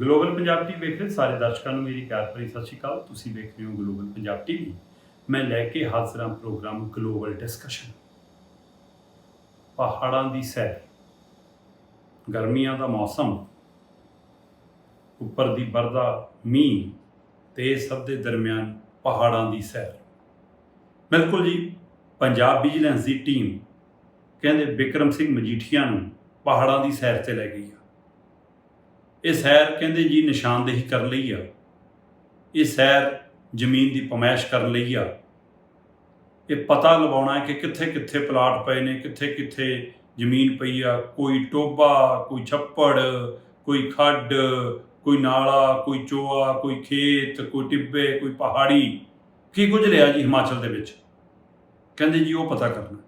Global Punjab TV ਵੇਖ ਰਹੇ ਸਾਰੇ ਦਰਸ਼ਕਾਂ ਨੂੰ ਮੇਰੀ ਪਿਆਰ ਭਰੀ ਸਤਿ ਸ਼੍ਰੀ ਅਕਾਲ। ਤੁਸੀਂ ਵੇਖ ਰਹੇ ਹੋ ਗਲੋਬਲ ਪੰਜਾਬ ਟੀਵੀ। ਮੈਂ ਲੈ ਕੇ ਹਾਜ਼ਰ ਹਾਂ ਪ੍ਰੋਗਰਾਮ ਗਲੋਬਲ ਡਿਸਕਸ਼ਨ। ਪਹਾੜਾਂ ਦੀ ਸੈਰ। ਗਰਮੀਆਂ ਦਾ ਮੌਸਮ। ਉੱਪਰ ਦੀ ਬਰਦਾ ਮੀਂਹ। ਤੇ ਇਹ ਸਭ ਦੇ ਦਰਮਿਆਨ ਪਹਾੜਾਂ ਦੀ ਸੈਰ। ਬਿਲਕੁਲ ਜੀ, ਪੰਜਾਬ ਵਿਜੀਲੈਂਸ ਦੀ ਟੀਮ ਕਹਿੰਦੇ ਵਿਕਰਮ ਸਿੰਘ ਮਜੀਠੀਆ ਨੂੰ ਪਹਾੜਾਂ ਦੀ ਸੈਰ ਤੇ ਲੈ ਗਈ ਆ। ਇਹ ਸੈਰ ਕਹਿੰਦੇ ਜੀ ਨਿਸ਼ਾਨਦੇਹੀ ਕਰ ਲਈ ਆ। ਇਹ ਸੈਰ ਜ਼ਮੀਨ ਦੀ ਪਮਾਇਸ਼ ਕਰ ਲਈ ਆ। ਇਹ ਪਤਾ ਲਵਾਉਣਾ ਕਿ ਕਿੱਥੇ ਕਿੱਥੇ ਪਲਾਟ ਪਏ ਨੇ, ਕਿੱਥੇ ਕਿੱਥੇ ਜ਼ਮੀਨ ਪਈ ਆ। ਕੋਈ ਟੋਬਾ ਕੋਈ ਛੱਪੜ, ਕੋਈ ਖੱਡ, ਕੋਈ ਨਾਲਾ, ਕੋਈ ਚੋਆ, ਕੋਈ ਖੇਤ, ਕੋਈ ਟਿੱਬੇ, ਕੋਈ ਪਹਾੜੀ। ਕੀ ਕੁਝ ਲਿਆ ਜੀ ਹਿਮਾਚਲ ਦੇ ਵਿੱਚ? ਕਹਿੰਦੇ ਜੀ ਉਹ ਪਤਾ ਕਰਨਾ।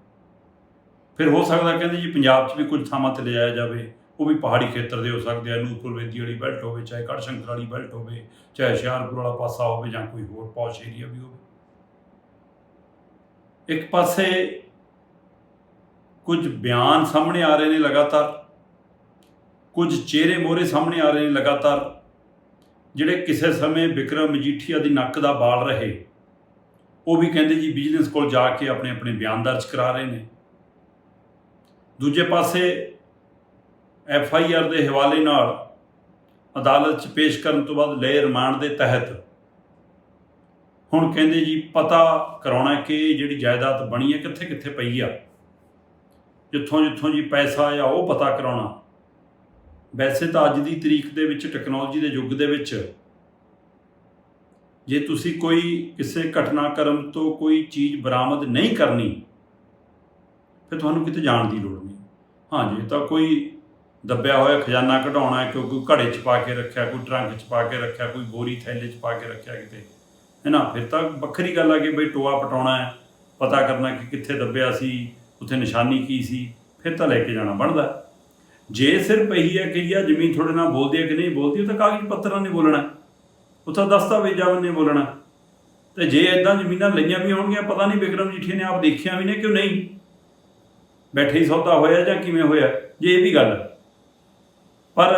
ਫਿਰ ਹੋ ਸਕਦਾ ਕਹਿੰਦੇ ਜੀ ਪੰਜਾਬ 'ਚ ਵੀ ਕੁਝ ਥਾਵਾਂ ਤੇ ਲਿਜਾਇਆ ਜਾਵੇ। ਉਹ ਵੀ ਪਹਾੜੀ ਖੇਤਰ ਦੇ ਹੋ ਸਕਦੇ ਆ, ਨੂਰਪੁਰ ਵੇਦੀ ਵਾਲੀ ਬੈਲਟ ਹੋਵੇ, ਚਾਹੇ ਕੜ ਸ਼ੰਕਰ ਵਾਲੀ ਬੈਲਟ ਹੋਵੇ, ਚਾਹੇ ਹੁਸ਼ਿਆਰਪੁਰ ਵਾਲਾ ਪਾਸਾ ਹੋਵੇ ਜਾਂ ਕੋਈ ਹੋਰ ਪੌਸ਼ ਏਰੀਆ ਵੀ ਹੋਵੇ। ਇੱਕ ਪਾਸੇ ਕੁਝ ਬਿਆਨ ਸਾਹਮਣੇ ਆ ਰਹੇ ਨੇ ਲਗਾਤਾਰ, ਕੁਝ ਚਿਹਰੇ ਮੋਹਰੇ ਸਾਹਮਣੇ ਆ ਰਹੇ ਨੇ ਲਗਾਤਾਰ, ਜਿਹੜੇ ਕਿਸੇ ਸਮੇਂ ਵਿਕਰਮ ਮਜੀਠੀਆ ਦੀ ਨੱਕ ਦਾ ਬਾਲ ਰਹੇ, ਉਹ ਵੀ ਕਹਿੰਦੇ ਜੀ ਬਿਜਨਸ ਕੋਲ ਜਾ ਕੇ ਆਪਣੇ ਆਪਣੇ ਬਿਆਨ ਦਰਜ ਕਰਾ ਰਹੇ ਨੇ। ਦੂਜੇ ਪਾਸੇ ਐਫ ਆਈ ਆਰ ਦੇ ਹਵਾਲੇ ਨਾਲ ਅਦਾਲਤ 'ਚ ਪੇਸ਼ ਕਰਨ ਤੋਂ ਬਾਅਦ ਲਏ ਰਿਮਾਂਡ ਦੇ ਤਹਿਤ ਹੁਣ ਕਹਿੰਦੇ ਜੀ ਪਤਾ ਕਰਾਉਣਾ ਕਿ ਜਿਹੜੀ ਜਾਇਦਾਦ ਬਣੀ ਹੈ ਕਿੱਥੇ ਕਿੱਥੇ ਪਈ ਆ। ਜਿੱਥੋਂ ਜਿੱਥੋਂ ਜੀ ਪੈਸਾ ਆ ਉਹ ਪਤਾ ਕਰਾਉਣਾ। ਵੈਸੇ ਤਾਂ ਅੱਜ ਦੀ ਤਰੀਕ ਦੇ ਵਿੱਚ ਟੈਕਨੋਲੋਜੀ ਦੇ ਯੁੱਗ ਦੇ ਵਿੱਚ ਜੇ ਤੁਸੀਂ ਕੋਈ ਕਿਸੇ ਘਟਨਾਕ੍ਰਮ ਤੋਂ ਕੋਈ ਚੀਜ਼ ਬਰਾਮਦ ਨਹੀਂ ਕਰਨੀ, ਫਿਰ ਤੁਹਾਨੂੰ ਕਿਤੇ ਜਾਣ ਦੀ ਲੋੜ ਨਹੀਂ। ਹਾਂ ਜੇ ਤਾਂ ਕੋਈ ਦੱਬਿਆ ਹੋਇਆ ਖਜ਼ਾਨਾ ਕਢਾਉਣਾ ਹੈ ਕਿਉਂਕਿ ਘੜੇ 'ਚ ਪਾ ਕੇ ਰੱਖਿਆ, ਕੋਈ ਟਰੰਕ 'ਚ ਪਾ ਕੇ ਰੱਖਿਆ, ਕੋਈ ਬੋਰੀ ਥੈਲੇ 'ਚ ਪਾ ਕੇ ਰੱਖਿਆ ਕਿਤੇ। ਹੈ ਨਾ? ਫਿਰ ਤਾਂ ਵੱਖਰੀ ਗੱਲ ਆ ਕਿ ਬਈ ਟੋਆ ਪਟਾਉਣਾ ਹੈ, ਪਤਾ ਕਰਨਾ ਕਿ ਕਿੱਥੇ ਦੱਬਿਆ ਸੀ, ਉੱਥੇ ਨਿਸ਼ਾਨੀ ਕੀ ਸੀ, ਫਿਰ ਤਾਂ ਲੈ ਕੇ ਜਾਣਾ ਬਣਦਾ। ਜੇ ਸਿਰਫ ਇਹੀ ਹੈ ਕਿ ਇਹ ਜ਼ਮੀਨ ਤੁਹਾਡੇ ਨਾਲ ਬੋਲਦੀ ਹੈ ਕਿ ਨਹੀਂ ਬੋਲਦੀ, ਉਹ ਤਾਂ ਕਾਗਜ਼ ਪੱਤਰਾਂ ਨੇ ਬੋਲਣਾ। ਉਹ ਤਾਂ ਦਸਤਾਵੇਜ਼ਾਂ ਨੇ ਬੋਲਣਾ। ਤੇ ਜੇ ਇਦਾਂ ਜ਼ਮੀਨਾਂ ਲਈਆਂ ਵੀ ਹੋਣਗੀਆਂ, ਪਤਾ ਨਹੀਂ ਵਿਕਰਮ ਜੀਠੀ ਨੇ ਆਪ ਦੇਖਿਆ ਵੀ ਨੇ ਕਿ ਨਹੀਂ। ਬੈਠੇ ਹੀ ਸੌਦਾ ਹੋਇਆ ਜਾਂ ਕਿਵੇਂ ਹੋਇਆ, ਜੇ ਇਹ ਵੀ ਗੱਲ। ਹੈ। ਪਰ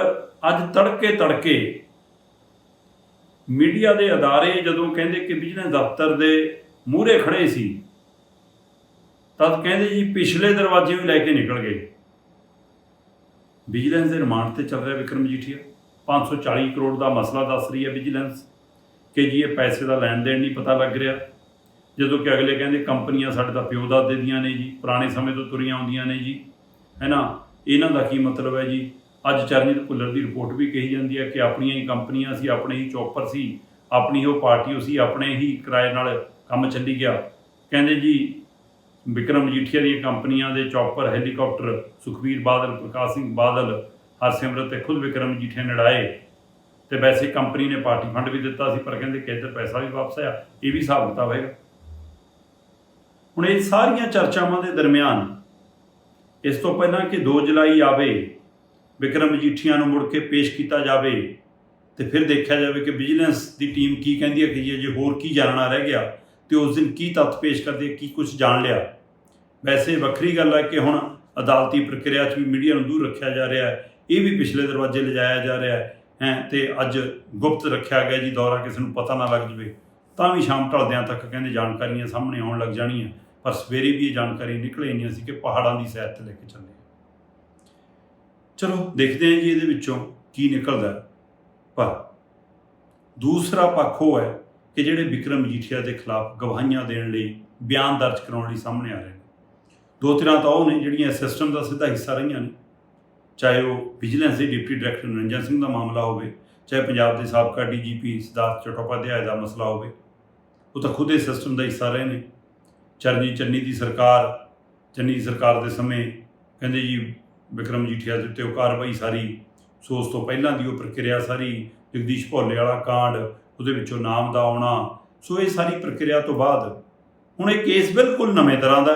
ਅੱਜ ਤੜਕੇ ਤੜਕੇ ਮੀਡੀਆ ਦੇ ਅਦਾਰੇ ਜਦੋਂ ਕਹਿੰਦੇ ਕਿ ਵਿਜੀਲੈਂਸ ਦਫ਼ਤਰ ਦੇ ਮੂਹਰੇ ਖੜੇ ਸੀ, ਤਦ ਕਹਿੰਦੇ ਜੀ ਪਿਛਲੇ ਦਰਵਾਜ਼ੇ ਵੀ ਲੈ ਕੇ ਨਿਕਲ ਗਏ। ਵਿਜੀਲੈਂਸ ਦੇ ਰਿਮਾਂਡ ਤੇ ਚੱਲ ਰਿਹਾ ਵਿਕਰਮ ਜੀਠੀਆ। 540 ਕਰੋੜ ਦਾ ਮਸਲਾ ਦੱਸ ਰਹੀ ਹੈ ਵਿਜੀਲੈਂਸ ਕਿ ਜੀ ਇਹ ਪੈਸੇ ਦਾ ਲੈਣ ਦੇਣ ਨਹੀਂ ਪਤਾ ਲੱਗ ਰਿਹਾ। ਜਦੋਂ ਕਿ ਅਗਲੇ ਕਹਿੰਦੇ ਕੰਪਨੀਆਂ ਸਾਡੇ ਦਾ ਪਿਓ ਦਾਦੇ ਦੀਆਂ ਨੇ ਜੀ, ਪੁਰਾਣੇ ਸਮੇਂ ਤੋਂ ਤੁਰੀਆਂ ਆਉਂਦੀਆਂ ਨੇ ਜੀ। ਹੈ ਨਾ? ਇਹਨਾਂ ਦਾ ਕੀ ਮਤਲਬ ਹੈ ਜੀ? ਅੱਜ ਚਰਨਜੀਤ ਭੁੱਲਰ ਦੀ ਰਿਪੋਰਟ ਵੀ ਕਹੀ ਜਾਂਦੀ ਹੈ ਕਿ ਆਪਣੀਆਂ ਹੀ ਕੰਪਨੀਆਂ ਸੀ, ਆਪਣੇ ਹੀ ਚੌਪਰ ਸੀ, ਆਪਣੀ ਉਹ ਪਾਰਟੀ ਉਹ ਸੀ, ਆਪਣੇ ਹੀ ਕਿਰਾਏ ਨਾਲ ਕੰਮ ਚੱਲੀ ਗਿਆ। ਕਹਿੰਦੇ ਜੀ, ਵਿਕਰਮ ਮਜੀਠੀਆ ਦੀਆਂ ਕੰਪਨੀਆਂ ਦੇ ਚੌਪਰ, ਹੈਲੀਕਾਪਟਰ, ਸੁਖਬੀਰ ਬਾਦਲ, ਪ੍ਰਕਾਸ਼ ਸਿੰਘ ਬਾਦਲ, ਹਰਸਿਮਰਤ ਤੇ ਖੁਦ ਵਿਕਰਮ ਮਜੀਠੀਆ ਨੇ ਉਡਾਏ ਤੇ ਵੈਸੇ ਕੰਪਨੀ ਨੇ ਪਾਰਟੀ ਫੰਡ ਵੀ ਦਿੱਤਾ ਸੀ, ਪਰ ਕਹਿੰਦੇ ਕਿ ਇੱਧਰ ਪੈਸਾ ਵੀ ਵਾਪਸ ਆਇਆ, ਇਹ ਵੀ ਹਿਸਾਬ ਕਿਤਾਬ ਹੈਗਾ। ਹੁਣ ਇਹ ਸਾਰੀਆਂ ਚਰਚਾਵਾਂ ਦੇ ਦਰਮਿਆਨ, ਇਸ ਤੋਂ ਪਹਿਲਾਂ ਕਿ 2 ਜੁਲਾਈ ਆਵੇ ਵਿਕਰਮ ਮਜੀਠੀਆ ਨੂੰ ਮੁੜ ਕੇ ਪੇਸ਼ ਕੀਤਾ ਜਾਵੇ ਤੇ ਫਿਰ ਦੇਖਿਆ ਜਾਵੇ ਕਿ ਵਿਜੀਲੈਂਸ ਦੀ ਟੀਮ ਕੀ ਕਹਿੰਦੀ ਹੈ ਕਿ ਜੀ ਜੇ ਹੋਰ ਕੀ ਜਾਣਨਾ ਰਹਿ ਗਿਆ ਤੇ ਉਸ ਦਿਨ ਕੀ ਤੱਥ ਪੇਸ਼ ਕਰਦੇ, ਕੀ ਕੁਝ ਜਾਣ ਲਿਆ। ਵੈਸੇ ਵੱਖਰੀ ਗੱਲ ਹੈ ਕਿ ਹੁਣ ਅਦਾਲਤੀ ਪ੍ਰਕਿਰਿਆ 'ਚ ਵੀ ਮੀਡੀਆ ਨੂੰ ਦੂਰ ਰੱਖਿਆ ਜਾ ਰਿਹਾ ਹੈ, ਇਹ ਵੀ ਪਿਛਲੇ ਦਰਵਾਜ਼ੇ ਲਿਜਾਇਆ ਜਾ ਰਿਹਾ ਹੈ, ਹੈਂ, ਤੇ ਅੱਜ ਗੁਪਤ ਰੱਖਿਆ ਗਿਆ ਜੀ ਦੌਰਾ, ਕਿਸੇ ਨੂੰ ਪਤਾ ਨਾ ਲੱਗ ਜਵੇ, ਤਾਂ ਵੀ ਸ਼ਾਮ ਢਲਦਿਆਂ ਤੱਕ ਕਹਿੰਦੇ ਜਾਣਕਾਰੀਆਂ ਸਾਹਮਣੇ ਆਉਣ ਲੱਗ ਜਾਣੀਆਂ, ਪਰ ਸਵੇਰੇ ਵੀ ਇਹ ਜਾਣਕਾਰੀ ਨਿਕਲ ਆਈਆਂ ਸੀ ਕਿ ਪਹਾੜਾਂ ਦੀ ਸੈਰ ਤੇ ਲੈ ਕੇ ਚੱਲੇ। ਚਲੋ ਦੇਖਦੇ ਹਾਂ ਜੀ ਇਹਦੇ ਵਿੱਚੋਂ ਕੀ ਨਿਕਲਦਾ ਪਰ ਦੂਸਰਾ ਪੱਖ ਉਹ ਹੈ ਕਿ ਜਿਹੜੇ ਵਿਕਰਮ ਮਜੀਠੀਆ ਦੇ ਖਿਲਾਫ ਗਵਾਹੀਆਂ ਦੇਣ ਲਈ ਬਿਆਨ ਦਰਜ ਕਰਾਉਣ ਲਈ ਸਾਹਮਣੇ ਆ ਰਹੇ ਨੇ। ਦੋ ਤਿੰਨਾਂ ਤਾਂ ਉਹ ਨੇ ਜਿਹੜੀਆਂ ਸਿਸਟਮ ਦਾ ਸਿੱਧਾ ਹਿੱਸਾ ਰਹੀਆਂ ਨੇ। ਚਾਹੇ ਉਹ ਵਿਜੀਲੈਂਸ ਦੇ ਡਿਪਟੀ ਡਾਇਰੈਕਟਰ ਨਿਰੰਜਨ ਸਿੰਘ ਦਾ ਮਾਮਲਾ ਹੋਵੇ, ਚਾਹੇ ਪੰਜਾਬ ਦੇ ਸਾਬਕਾ ਡੀਜੀਪੀ ਸਿਧਾਰਥ ਚਟੋਪਾਧਿਆਏ ਦਾ ਮਸਲਾ ਹੋਵੇ, ਉਹ ਤਾਂ ਖੁਦ ਇਸ ਸਿਸਟਮ ਦਾ ਹਿੱਸਾ ਰਹੇ ਨੇ। ਚਰਨੀ ਚੰਨੀ ਦੀ ਸਰਕਾਰ, ਚੰਨੀ ਦੀ ਸਰਕਾਰ ਦੇ ਸਮੇਂ ਕਹਿੰਦੇ ਜੀ ਵਿਕਰਮ ਜੀਠੀਆ ਦੇ ਉੱਤੇ ਉਹ ਕਾਰਵਾਈ ਸਾਰੀ ਸੋ ਉਸ ਤੋਂ ਪਹਿਲਾਂ ਦੀ ਉਹ ਪ੍ਰਕਿਰਿਆ ਸਾਰੀ, ਜਗਦੀਸ਼ ਭੋਲੇ ਵਾਲਾ ਕਾਂਡ, ਉਹਦੇ ਵਿੱਚੋਂ ਨਾਮ ਦਾ ਆਉਣਾ, ਸੋ ਇਹ ਸਾਰੀ ਪ੍ਰਕਿਰਿਆ ਤੋਂ ਬਾਅਦ ਹੁਣ ਇਹ ਕੇਸ ਬਿਲਕੁਲ ਨਵੇਂ ਤਰ੍ਹਾਂ ਦਾ